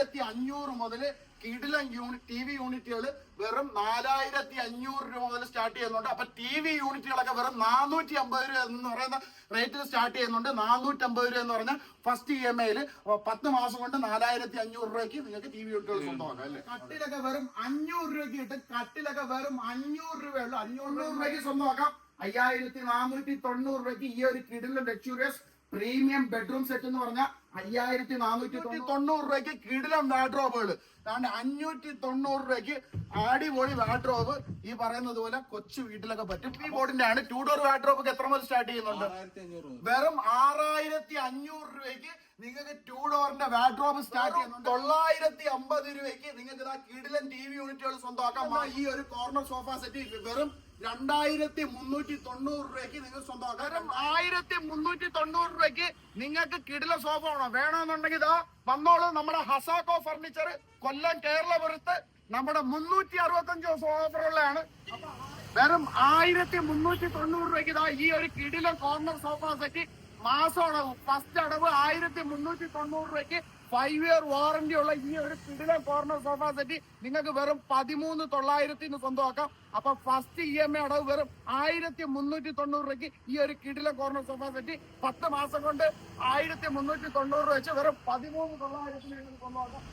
നാലായിരത്തി അഞ്ഞൂറ് മുതൽ കിടിലൻ യൂണിറ്റ് ടി വി യൂണിറ്റുകൾ വെറും നാലായിരത്തി അഞ്ഞൂറ് രൂപ മുതൽ സ്റ്റാർട്ട് ചെയ്യുന്നുണ്ട്. അപ്പൊ ടി വി യൂണിറ്റുകളൊക്കെ വെറും നാനൂറ്റി അമ്പത് രൂപ എന്ന് പറയുന്ന റേറ്റിൽ സ്റ്റാർട്ട് ചെയ്യുന്നുണ്ട്. നാനൂറ്റി അമ്പത് രൂപ എന്ന് പറഞ്ഞാൽ ഫസ്റ്റ് ഇ എം ഐയിൽ പത്ത് മാസം കൊണ്ട് നാലായിരത്തി അഞ്ഞൂറ് രൂപയ്ക്ക് നിങ്ങൾക്ക് ടി വി യൂണിറ്റുകൾ സ്വന്തമാക്കാം അല്ലേ? കട്ടിലൊക്കെ വെറും അഞ്ഞൂറ് രൂപയ്ക്ക് കിട്ടും. കട്ടിലൊക്കെ വെറും അഞ്ഞൂറ് രൂപയുള്ളൂ അഞ്ഞൂറ് രൂപയ്ക്ക് സ്വന്തമാക്കാം. അയ്യായിരത്തി നാനൂറ്റി തൊണ്ണൂറ് രൂപയ്ക്ക് ഈ ഒരു കിടിലൻ ലക്ഷൂറിയസ് പ്രീമിയം ബെഡ്റൂം സെറ്റ് എന്ന് പറഞ്ഞാൽ അയ്യായിരത്തി നാനൂറ്റി തൊണ്ണൂറ് രൂപയ്ക്ക് കിടിലം വാഡ്രോബുകൾ അതാണ്ട് അഞ്ഞൂറ്റി തൊണ്ണൂറ് രൂപയ്ക്ക് അടിപൊളി വാഡ്രോബ് ഈ പറയുന്നത് പോലെ കൊച്ചു വീട്ടിലൊക്കെ പറ്റും. ഈ ബോർഡിന്റെ ആണ് ടൂ ഡോർ വാഡ്രോബ് എത്ര മുതൽ സ്റ്റാർട്ട് ചെയ്യുന്നുണ്ട്? വെറും ആറായിരത്തി അഞ്ഞൂറ് രൂപയ്ക്ക് നിങ്ങൾക്ക് ടൂ ഡോറിന്റെ വാഡ്രോബ് സ്റ്റാർട്ട് ചെയ്യുന്നുണ്ട്. തൊള്ളായിരത്തി അമ്പത് രൂപയ്ക്ക് നിങ്ങൾക്ക് ഇതാ കിഡിലൻ ടി വി യൂണിറ്റുകൾ സ്വന്തമാക്കാം. ഈ ഒരു കോർണർ സോഫ സെറ്റ് വെറും രണ്ടായിരത്തി മുന്നൂറ്റി തൊണ്ണൂറ് രൂപയ്ക്ക് നിങ്ങൾ സ്വന്തമാക്കാം. വെറും ആയിരത്തി മുന്നൂറ്റി തൊണ്ണൂറ് രൂപയ്ക്ക് നിങ്ങൾക്ക് കിടില സോഫ വേണോ? വേണമെന്നുണ്ടെങ്കിൽ ഇതാ വന്നോളൂ. നമ്മുടെ ഹസാക്കോ ഫർണിച്ചർ കൊല്ലം കേരളപുരത്ത് നമ്മുടെ മുന്നൂറ്റി അറുപത്തഞ്ച് ദിവസം ഓഫറുള്ളതാണ് വെറും ആയിരത്തി മുന്നൂറ്റി തൊണ്ണൂറ് രൂപയ്ക്ക് ഇതാ ഈ ഒരു കിടിലൻ കോർണർ സോഫ സെറ്റ് മാസം അടവ് ഫസ്റ്റ് അടവ് ആയിരത്തി മുന്നൂറ്റി തൊണ്ണൂറ് രൂപയ്ക്ക് ഫൈവ് ഇയർ വാറന്റി ഉള്ള ഈ ഒരു കിടിലൻ കോർണർ സോഫ സെറ്റ് നിങ്ങൾക്ക് വെറും പതിമൂന്ന് തൊള്ളായിരത്തിന് സ്വന്തമാക്കാം. അപ്പൊ ഫസ്റ്റ് ഇ എം ഐ അടവ് വെറും ആയിരത്തി മുന്നൂറ്റി തൊണ്ണൂറ് രൂപയ്ക്ക് ഈ ഒരു കിടിലൻ കോർണർ സോഫ സെറ്റ് പത്ത് മാസം കൊണ്ട് ആയിരത്തി മുന്നൂറ്റി തൊണ്ണൂറ് രൂപ വെച്ച് വെറും പതിമൂന്ന് തൊള്ളായിരത്തിന് സ്വന്തമാക്കാം.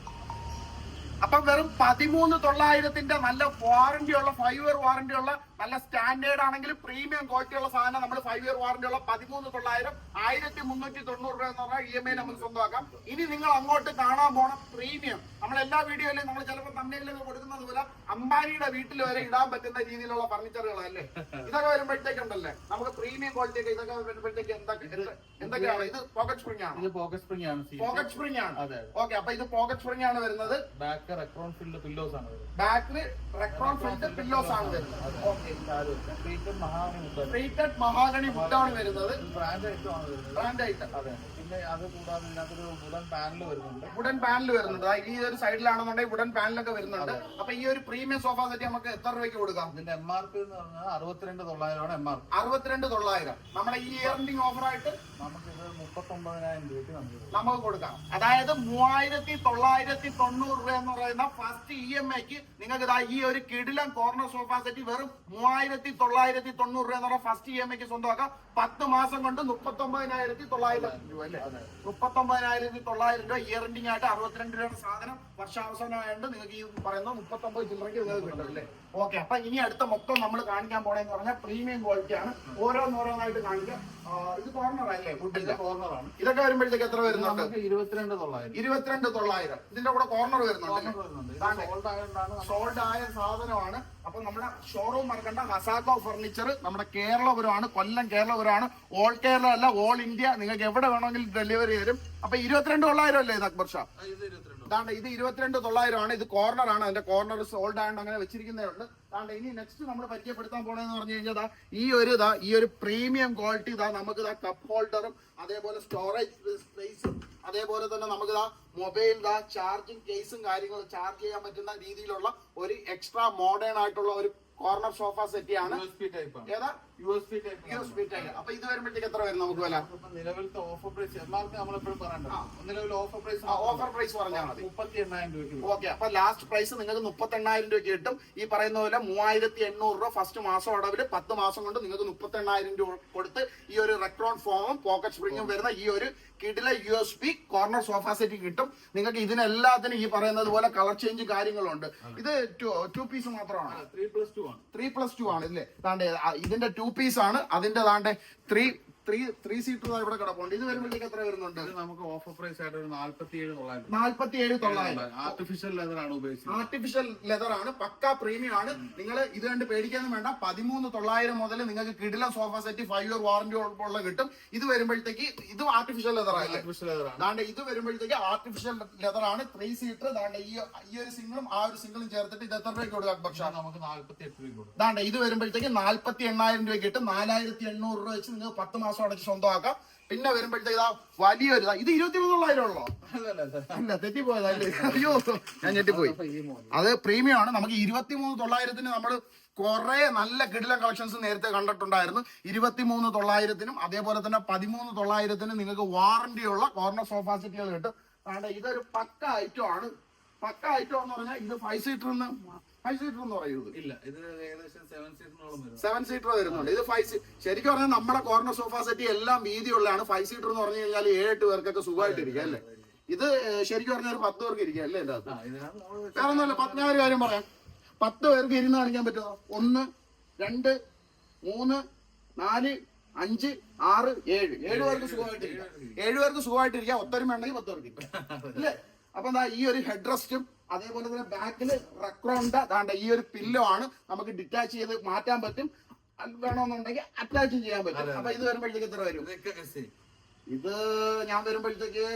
അപ്പൊ വെറും പതിമൂന്ന് തൊള്ളായിരത്തിന്റെ നല്ല വാറന്റി ഉള്ള ഫൈവ് ഇയർ വാറന്റി ഉള്ള നല്ല സ്റ്റാൻഡേർഡ് ആണെങ്കിൽ പ്രീമിയം ക്വാളിറ്റി ഉള്ള സാധനം നമ്മൾ ഫൈവ് ഇയർ വാറന്റി ഉള്ള പതിമൂന്ന് തൊള്ളായിരം ആയിരത്തി മുന്നൂറ്റി തൊണ്ണൂറ് രൂപ എന്ന് പറഞ്ഞാൽ ഇ എം ഐ നമുക്ക് സ്വന്തമാക്കാം. ഇനി നിങ്ങൾ അങ്ങോട്ട് കാണാൻ പോണ പ്രീമിയം നമ്മൾ എല്ലാ വീഡിയോയിലും നമ്മൾ ചിലപ്പോൾ തമ്മിലൊക്കെ കൊടുക്കുന്നത് പോലെ അംബാനിയുടെ വീട്ടിൽ വരെ ഇടാൻ പറ്റുന്ന രീതിയിലുള്ള ഫർണിച്ചറുകളല്ലേ ഇതൊക്കെ വരുമ്പോഴത്തേക്കുണ്ടല്ലേ നമുക്ക് പ്രീമിയം ക്വാളിറ്റി ഒക്കെ ഇതൊക്കെ വരുമ്പോഴത്തേക്ക് എന്തൊക്കെ എന്തൊക്കെയാണ് ഇത് പോക്കറ്റ് സ്പ്രിംഗ് ആണ്? ഇത് പോക്കറ്റ് സ്പ്രിംഗ് ആണ് പോക്കറ്റ് സ്പ്രിംഗ് ആണ്. അതെ ഓക്കെ അപ്പൊ ഇത് പോക്കറ്റ് സ്പ്രിംഗ് ആണ് വരുന്നത്. ബാക്ക് റെക്രോൺ ഫിൽഡ് പില്ലോസ് ആണ് ബാക്ക് ബാക്കിൽ റെക്രോൺ ഫിൽഡ് പില്ലോസ് ആണ് വരുന്നത്. ഓക്കെ ട്രീറ്റഡ് മഹാഗണി വുഡാണ് വരുന്നത്. ബ്രാൻഡ് ഐറ്റം ആണ് വരുന്നത്. ബ്രാൻഡ് ഐറ്റം അതെ. പിന്നെ അത് കൂടാതെ ഇതിനകത്തൊരു വുഡൻ പാനൽ വരുന്നുണ്ട്. വുഡൻ പാനൽ വരുന്നുണ്ട്. ഈ ഒരു സൈഡിലാണെന്നുണ്ടെങ്കിൽ വുഡൻ പാനലൊക്കെ വരുന്നുണ്ട്. അപ്പൊ ഈ ഒരു പ്രീമിയം സോഫ സെറ്റ് നമുക്ക് എത്ര രൂപയ്ക്ക് കൊടുക്കാം? ഇതിന്റെ എം ആർ പി എന്ന് പറഞ്ഞാൽ അറുപത്തിരണ്ട് തൊള്ളായിരമാണ് എം ആർ പി അറുപത്തിരണ്ട് തൊള്ളായിരം. നമ്മുടെ ഈ ഇയറിംഗ് ഓഫർ ആയിട്ട് നമുക്കിത് മുപ്പത്തൊമ്പതിനായിരം രൂപയ്ക്ക് നമുക്ക് നമുക്ക് കൊടുക്കാം. അതായത് മൂവായിരത്തി തൊള്ളായിരത്തി തൊണ്ണൂറ് രൂപ എന്ന് പറയുന്ന ഫസ്റ്റ് ഇ എം ഐക്ക് നിങ്ങൾക്ക് ഇതാ ഈ ഒരു കിടിലം കോർണർ സോഫ സെറ്റ് വെറും മൂവായിരത്തി തൊള്ളായിരത്തി തൊണ്ണൂറ് രൂപ എന്ന് പറഞ്ഞ ഫസ്റ്റ് ഇ എം ഐക്ക് സ്വന്തമാക്കാം. പത്ത് മാസം കൊണ്ട് മുപ്പത്തി ഒമ്പതിനായിരത്തി തൊള്ളായിരം രൂപ അല്ലേ? മുപ്പത്തി ഒമ്പതിനായിരത്തി തൊള്ളായിരം രൂപ ഇയർ എൻഡിംഗ് ആയിട്ട് അറുപത്തിരണ്ട് രൂപയുടെ സാധനം വർഷാവസാനമായതുകൊണ്ട് നിങ്ങൾക്ക് ഈ പറയുന്ന മുപ്പത്തി ഒമ്പത് ചില്ലറയ്ക്ക് കിട്ടും അല്ലേ? ഓക്കെ അപ്പൊ ഇനി അടുത്ത മൊത്തം നമ്മൾ കാണിക്കാൻ പോണെന്ന് പറഞ്ഞാൽ പ്രീമിയം ക്വാളിറ്റി ആണ്. ഓരോന്നോരോന്നായിട്ട് കാണിക്കാം. ഇത് കോർണർ അല്ലേ ഇത് ഫുഡിന്റെ കോർണറാണ് ഇതൊക്കെ വരുമ്പോഴത്തേക്ക് എത്ര വരുന്നുണ്ട്? നമുക്ക് ഇരുപത്തിരണ്ട് തൊള്ളായിരം. ഇരുപത്തിരണ്ട് തൊള്ളായിരം. ഇതിന്റെ കൂടെ കോർണർ വരുന്നുണ്ട് ഇത് സോൾഡ് ആയ സാധനമാണ്. അപ്പൊ നമ്മുടെ ഷോറൂം മറക്കണ്ട. ഹസാക്കോ ഫർണിച്ചർ നമ്മുടെ കേരളപുരമാണ് കൊല്ലം കേരളപുരമാണ്. ഓൾ കേരള അല്ല ഓൾ ഇന്ത്യ നിങ്ങൾക്ക് എവിടെ വേണമെങ്കിലും ഡെലിവറി തരും. അപ്പൊ ഇരുപത്തിരണ്ട് തൊള്ളായിരം അല്ലേ ഇത് അക്ബർ ഷാ. ഇതാണ്ട് ഇത് ഇരുപത്തിരണ്ട് തൊള്ളായിരം ആണ് ഇത് കോർണർ ആണ് അതിന്റെ കോർണർ സോൾഡ് ആയതുകൊണ്ട് അങ്ങനെ വെച്ചിരിക്കുന്നേ ഉണ്ട് താണ്ട ഇനി നെക്സ്റ്റ് നമ്മൾ പരിചയപ്പെടുത്താൻ പോണെന്ന് പറഞ്ഞു കഴിഞ്ഞാൽ ഈ ഒരു ഇതാ ഈ ഒരു പ്രീമിയം ക്വാളിറ്റി ഇതാ നമുക്ക് ഇതാ കപ്പ് ഹോൾഡറും അതേപോലെ സ്റ്റോറേജ് സ്പേസും അതേപോലെ തന്നെ നമുക്ക് ഇതാ മൊബൈൽ ഇതാ ചാർജിങ് കേസും കാര്യങ്ങളും ചാർജ് ചെയ്യാൻ പറ്റുന്ന രീതിയിലുള്ള ഒരു എക്സ്ട്രാ മോഡേൺ ആയിട്ടുള്ള ഒരു കോർണർ സോഫ സെറ്റിയാണ് യു എസ് പി ടൈപ്പ് ആണ് ഏതാ U S P type U S B tile അപ്പൊ ഇത് വരുമ്പോഴത്തേക്ക് എത്ര വരും നമുക്ക് വില? നിലവിലത്തെ offer price M R P നമ്മളെപ്പോഴും പറയണ്ടല്ലോ. നിലവിൽ ഓഫർ പ്രൈസ് ഓഫർ പ്രൈസ് പറഞ്ഞാൽ മതി. മുപ്പത്തി എണ്ണായിരം രൂപയ്ക്ക് ഓക്കെ അപ്പൊ ലാസ്റ്റ് പ്രൈസ് നിങ്ങൾക്ക് മുപ്പത്തി എണ്ണായിരം രൂപ കിട്ടും. ഈ പറയുന്ന പോലെ മൂവായിരത്തി എണ്ണൂറ് രൂപ ഫസ്റ്റ് മാസം അടവിൽ പത്ത് മാസം കൊണ്ട് നിങ്ങൾക്ക് മുപ്പത്തി എണ്ണായിരം രൂപ കൊടുത്ത് ഈ ഒരു റെക്ട്രോൺ ഫോമും പോക്കറ്റ് സ്പ്രിങ്ങും വരുന്ന ഈ ഒരു കിടില U S P corner sofa set കിട്ടും. നിങ്ങൾക്ക് ഇതിനെല്ലാത്തിനും ഈ പറയുന്നത് പോലെ കളർ ചേഞ്ച് കാര്യങ്ങളുണ്ട്. ഇത് ടു പീസ് മാത്രമാണ്? ത്രീ പ്ലസ് ടു ആണ്. ത്രീ പ്ലസ് ടു ആണ് ഇല്ലേ? ഇതിന്റെ ടു പീസ് ആണ്. അതിന്റെ താണ്ടെ ത്രീ ത്രീ ത്രീ സീറ്റർ ഇവിടെ കിടപ്പുണ്ട്. ഇത് വരുമ്പോഴത്തേക്ക് എത്ര വരുന്നുണ്ട്? നമുക്ക് ഓഫർ പ്രൈസ് ആയിട്ട് ഒരു നാല്പത്തി ഏഴ് തൊള്ളായിരം നാല്പത്തി ഏഴ് തൊള്ളായിരം. ആർട്ടിഫിഷ്യൽ ലെതർ ആണ് ഉപയോഗിച്ചത് ആർട്ടിഫിഷ്യൽ ലെതർ ആണ് പക്ക പ്രീമിയം ആണ്. നിങ്ങൾ ഇത് കണ്ട് പേടിക്കാനും വേണ്ട. പതിമൂന്ന് തൊള്ളായിരം മുതൽ നിങ്ങൾക്ക് കിടില sofa set five year warranty ഉള്ള കിട്ടും. ഇത് വരുമ്പോഴത്തേക്ക് ഇത് ആർട്ടിഫിഷ്യൽ ലെതർ ആണ് ആർട്ടിഫിഷ്യൽ ലെതർ ആണ്. ഇത് വരുമ്പോഴത്തേക്ക് ആർട്ടിഫിഷ്യൽ ലെതർ ആണ്. ത്രീ സീറ്റർ ദാണ്ട് ഈ ഈ ഒരു സിംഗിളും ആ ഒരു സിംഗിളും ചേർത്തിട്ട് ഇത് എത്ര രൂപയ്ക്ക് കൊടുക്കാം പക്ഷേ നമുക്ക് നാല്പത്തി എട്ട് രൂപ ദാണ്ട് ഇത് വരുമ്പോഴത്തേക്ക് നാല്പത്തി എണ്ണായിരം രൂപ കിട്ടും. നാലായിരത്തി എണ്ണൂറ് രൂപ വെച്ച് നിങ്ങൾ പത്ത് മാസം അടച്ച് സ്വന്തമാക്കാം. പിന്നെ വരുമ്പോഴത്തേക്ക് ഇതാ വലിയൊരു ഇതാ ഇരുപത്തി മൂന്നുള്ളായിരം ഉള്ളോ? അല്ല. തെറ്റിപ്പോയതല്ലേ? അയ്യോ ഞാൻ ഞെട്ടിപ്പോയി. അത് പ്രീമിയം ആണ് നമുക്ക് ഇരുപത്തി മൂന്ന് തൊള്ളായിരത്തിന് നമ്മൾ കുറെ നല്ല കിടിലം കളക്ഷൻസ് നേരത്തെ കണ്ടിട്ടുണ്ടായിരുന്നു. ഇരുപത്തി മൂന്ന് തൊള്ളായിരത്തിനും അതേപോലെ തന്നെ പതിമൂന്ന് തൊള്ളായിരത്തിനും നിങ്ങൾക്ക് വാറണ്ടിയുള്ള കോർണർ സോഫാ സെറ്റുകൾ കിട്ടും. കാരണം ഇതൊരു പക്ക ഐറ്റം ആണ്. പക്ക ഐറ്റം എന്ന് പറഞ്ഞാൽ ഇത് ഫൈവ് സീറ്റർ ഫൈവ് സീറ്റർ എന്ന് പറയുന്നത്. ഇല്ല ഇത് ഏകദേശം സെവൻ സീറ്ററിനോളം വരും സെവൻ സീറ്റർ വരുന്നുണ്ട്. ഇത് ഫൈവ് ശരിക്കും പറഞ്ഞാൽ നമ്മുടെ കോർണർ സോഫ സെറ്റ് എല്ലാം വീതിയുള്ളതാണ്. ഫൈവ് സീറ്റർ എന്ന് പറഞ്ഞു കഴിഞ്ഞാൽ ഏഴെട്ട് പേർക്കൊക്കെ സുഖമായിട്ടിരിക്കുക അല്ലേ? ഇത് ശരിക്കും പറഞ്ഞാൽ ഒരു പത്ത് പേർക്ക് ഇരിക്കുക അല്ലേ എന്റെ അകത്ത് വേറെ ഒന്നുമല്ല പത്ത് ഞാൻ ഒരു കാര്യം പറയാം. പത്ത് പേർക്ക് ഇരുന്ന് കാണിക്കാൻ പറ്റുമോ? ഒന്ന് രണ്ട് മൂന്ന് നാല് അഞ്ച് ആറ് ഏഴ്. ഏഴ് പേർക്ക് സുഖമായിട്ടിരിക്കാം. ഏഴ് പേർക്ക് സുഖമായിട്ടിരിക്കാം. ഒത്തരും വേണമെങ്കിൽ പത്ത് പേർക്ക്. അല്ലേ? അപ്പൊ എന്താ ഈ ഒരു ഹെഡ് റെസ്റ്റും അതേപോലെ തന്നെ ബാക്കിൽ റക്രോണ്ട ദാണ്ട ഈ ഒരു പില്ലോ ആണ് നമുക്ക് ഡിറ്റാച്ച് ചെയ്ത് മാറ്റാൻ പറ്റും. വേണമെന്നുണ്ടെങ്കിൽ അറ്റാച്ച് ചെയ്യാൻ പറ്റും. അപ്പൊ ഇത് വരുമ്പോഴത്തേക്ക് എത്ര വരും? ഇത് ഞാൻ വരുമ്പോഴത്തേക്ക്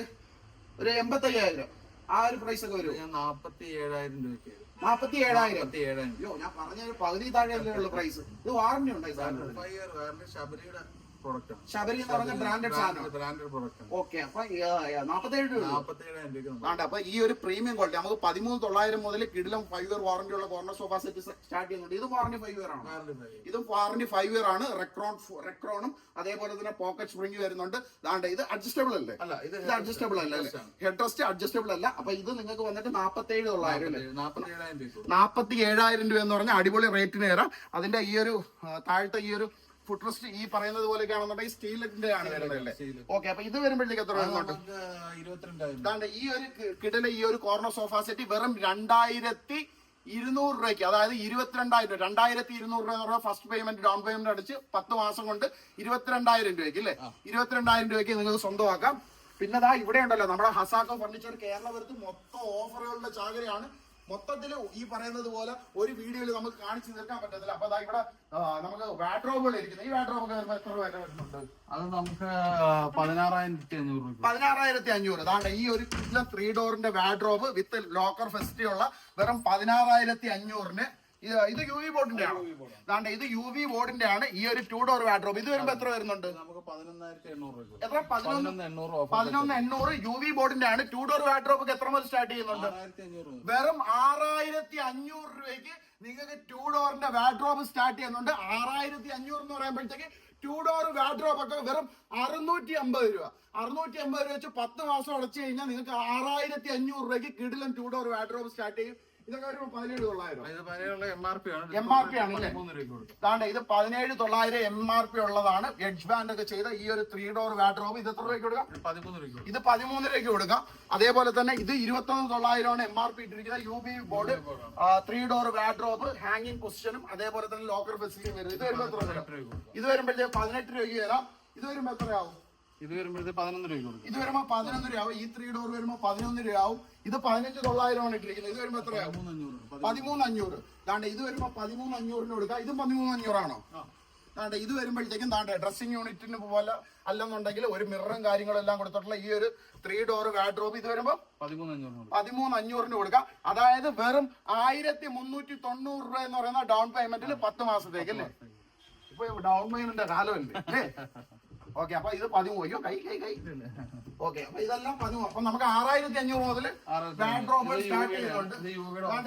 ഒരു എൺപത്തി എൺപത്തയ്യായിരം ആ ഒരു പ്രൈസ് ഒക്കെ വരും. ഞാൻ നാപ്പത്തി ഏഴായിരം രൂപയ്ക്ക് നാപ്പത്തി ഏഴായിരം അയ്യോ ഞാൻ പറഞ്ഞ ഒരു പകുതി താഴെയല്ലേ ഉള്ള പ്രൈസ് ഇത് വാറന്റി ഉണ്ടായി സാറിന് ശബരിയുടെ ശബരി എന്ന് പറഞ്ഞ ബ്രാൻഡഡ് സാധനം. ബ്രാൻഡഡ് പ്രൊഡക്റ്റ് ഓക്കെ അപ്പൊ നാപ്പത്തേഴ് രൂപ ആണ്ട് അപ്പൊ ഈ ഒരു പ്രീമിയം ക്വാളിറ്റി നമുക്ക് പതിമൂന്ന് തൊള്ളായിരം മുതൽ കിടിലം ഫൈവ് ഇയർ വാറന്റി ഉള്ള കോർണർ സോഫ സെറ്റ് സ്റ്റാർട്ട് ചെയ്യുന്നുണ്ട്. ഇത് വാറന്റി ഫൈവ് ഇയർ ആണ്. ഇതും വാറന്റി ഫൈവ് ഇയർ ആണ്. റെക്രോൺ റെക്രോണും അതേപോലെ തന്നെ പോക്കറ്റ് സ്പ്രിംഗ് വരുന്നുണ്ട്. ദാണ്ട് ഇത് അഡ്ജസ്റ്റബിൾ അല്ലേ? അല്ല ഇത് അഡ്ജസ്റ്റബിൾ അല്ല അല്ലേ? ഹെഡ് റെസ്റ്റ് അഡ്ജസ്റ്റബിൾ അല്ല. അപ്പൊ ഇത് നിങ്ങൾക്ക് വന്നിട്ട് നാപ്പത്തേഴ് തൊള്ളായിരം നാപ്പത്തി ഏഴായിരം രൂപ എന്ന് പറഞ്ഞാൽ അടിപൊളി റേറ്റിന് കയറാം അതിന്റെ ഈ ഒരു താഴത്തെ ഈ ഒരു ഫുഡ് റെസ്റ്റ് ഈ പറയുന്നത് പോലെയൊക്കെ ആണെന്നുണ്ടെങ്കിൽ സ്റ്റീലിന്റെ ആണ് വരുന്നത് അല്ലേ? Steel. ഓക്കെ അപ്പൊ ഇത് വരുമ്പോഴത്തേക്ക് എത്ര വരുന്നുണ്ട്. ഈ ഒരു കിടല ഈ ഒരു കോർണർ സോഫ സെറ്റ് വെറും രണ്ടായിരത്തി ഇരുന്നൂറ് രൂപയ്ക്ക് അതായത് ഇരുപത്തിരണ്ടായിരം രൂപ രണ്ടായിരത്തി ഇരുന്നൂറ് രൂപ എന്ന് പറഞ്ഞാൽ ഫസ്റ്റ് പേയ്മെന്റ് ഡൗൺ പേയ്മെന്റ് അടിച്ച് പത്ത് മാസം കൊണ്ട് ഇരുപത്തിരണ്ടായിരം രൂപയ്ക്ക് അല്ലേ? ഇരുപത്തിരണ്ടായിരം രൂപയ്ക്ക് നിങ്ങൾക്ക് സ്വന്തമാക്കാം. പിന്നെ ദാ ഇവിടെ ഉണ്ടല്ലോ നമ്മുടെ ഹസാക്കോ ഫർണിച്ചർ കേരളപുരത്ത് മൊത്തം ഓഫറുകളുടെ ചാകരയാണ്. മൊത്തത്തിൽ ഈ പറയുന്നത് പോലെ ഒരു വീഡിയോയിൽ നമുക്ക് കാണിച്ചു തീർക്കാൻ പറ്റത്തില്ല. അപ്പൊ ഇവിടെ നമുക്ക് വാഡ്രോബുകൾ ഇരിക്കുന്നത് ഈ വാഡ്രോബ് ഒക്കെ വരുമ്പോൾ എത്ര രൂപ വരുന്നുണ്ട്? അത് നമുക്ക് പതിനാറായിരത്തി അഞ്ഞൂറ് രൂപ. പതിനാറായിരത്തി അഞ്ഞൂറ് അതാണ്ട് ഈ ഒരു ത്രീ ഡോറിന്റെ വാഡ്രോബ് വിത്ത് ലോക്കർ ഫെസിലിറ്റി ഉള്ള വെറും പതിനാറായിരത്തി അഞ്ഞൂറിന് ഇത് ഇത് യു വി ബോർഡിന്റെ ആണ്. അതാണ്ട് ഇത് യു വി ബോർഡിന്റെ ആണ് ഈ ഒരു ടു ഡോർ വാഡ്രോബ് ഇത് വരുമ്പോ എത്ര വരുന്നുണ്ട്? എത്ര? പതിനൊന്ന് എണ്ണൂറ് യു വി ബോർഡിന്റെ ആണ് ടു ഡോർ വാഡ്രോബ് എത്ര മുതൽ സ്റ്റാർട്ട് ചെയ്യുന്നുണ്ട്. വെറും ആറായിരത്തി അഞ്ഞൂറ് രൂപയ്ക്ക് നിങ്ങൾക്ക് ടു ഡോറിന്റെ വാഡ്രോബ് സ്റ്റാർട്ട് ചെയ്യുന്നുണ്ട്. ആറായിരത്തി അഞ്ഞൂറ് എന്ന് പറയുമ്പോഴത്തേക്ക് ടു ഡോർ വാഡ്രോബ് ഒക്കെ വെറും അറുന്നൂറ്റി അമ്പത് രൂപ. അറുന്നൂറ്റി അമ്പത് രൂപ വെച്ച് പത്ത് മാസം അടച്ചു കഴിഞ്ഞാൽ നിങ്ങൾക്ക് ആറായിരത്തി അഞ്ഞൂറ് രൂപയ്ക്ക് കിടിലും ടു ഡോർ വാഡ്രോബ് സ്റ്റാർട്ട് ചെയ്യും. ഇതൊക്കെ ഒരു പതിനേഴ് തൊള്ളായിരം. എം ആർ പി ആണ്. ഇതാണ്ട് ഇത് പതിനേഴ് തൊള്ളായിരം എം ആർ പി ഉള്ളതാണ്. എഡ്ജ് ബാൻഡ് ഒക്കെ ചെയ്ത ഈ ഒരു ത്രീ ഡോർ വാഡ്രോബ് ഇത് എത്ര രൂപയ്ക്ക് കൊടുക്കാം? ഇത് പതിമൂന്ന് രൂപയ്ക്ക് കൊടുക്കാം. അതേപോലെ തന്നെ ഇത് ഇരുപത്തൊന്ന് തൊള്ളായിരമാണ് എം ആർ പി ഇട്ടിരിക്കുന്നത്. U B board three door wardrobe ഹാങ്ങിങ് പൊസിഷനും അതേപോലെ തന്നെ ലോക്കർ ഫെസിലിറ്റി വരും? ഇത് വരുമ്പോൾ ഇത് വരുമ്പോഴത്തേക്ക് പതിനെട്ട് രൂപയ്ക്ക് വരാം. ഇത് വരുമ്പോൾ എത്രയാവും? ഇത് വരുമ്പോഴത്തെ പതിനൊന്ന് രൂപ കൊടുക്കും. ഇത് വരുമ്പോ പതിനൊന്ന് രൂപയാവും ഈ ത്രീ ഡോർ വരുമ്പോ പതിനൊന്ന് രൂപ ഇത് പതിനഞ്ച് തൊള്ളായിരമാണ് ഇട്ടിരിക്കുന്നത്. ഇത് വരുമ്പോ എത്രയാവും? രൂപ. പതിമൂന്ന് അഞ്ഞൂറ് താണ്ട ഇത് വരുമ്പോ പതിമൂന്ന് അഞ്ഞൂറിന് കൊടുക്കാം. ഇതും പതിമൂന്ന് അഞ്ഞൂറാണോ താണ്ട ഇത് വരുമ്പോഴത്തേക്കും താണ്ടെ ഡ്രസ്സിംഗ് യൂണിറ്റിന് പോലെ അല്ലെന്നുണ്ടെങ്കിൽ ഒരു മിററും കാര്യങ്ങളും എല്ലാം കൊടുത്തിട്ടുള്ള ഈ ഒരു ത്രീ ഡോർ വാഡ്രോബ് ഇത് വരുമ്പോൾ പതിമൂന്ന് അഞ്ഞൂറ് പതിമൂന്ന് അഞ്ഞൂറിന് കൊടുക്കാം. അതായത് വെറും ആയിരത്തി മുന്നൂറ്റി തൊണ്ണൂറ് രൂപ എന്ന് പറയുന്ന ഡൗൺ പേയ്മെന്റിൽ പത്ത് മാസത്തേക്ക് അല്ലേ? ഇപ്പൊ ഡൗൺ പേയ്മെന്റ് കാലമല്ലേ ഓക്കെ അപ്പൊ ഇത് പതിമൂന്ന്. അയ്യോ കൈ കൈ കൈ. ഓക്കെ അപ്പൊ ഇതെല്ലാം പതിമൂന്ന്. അപ്പൊ നമുക്ക് ആറായിരത്തി അഞ്ഞൂറ് മുതൽ ആറായിരത്തി ഡ്രോപ്പ് സ്റ്റാർട്ട് ചെയ്തിട്ടുണ്ട്.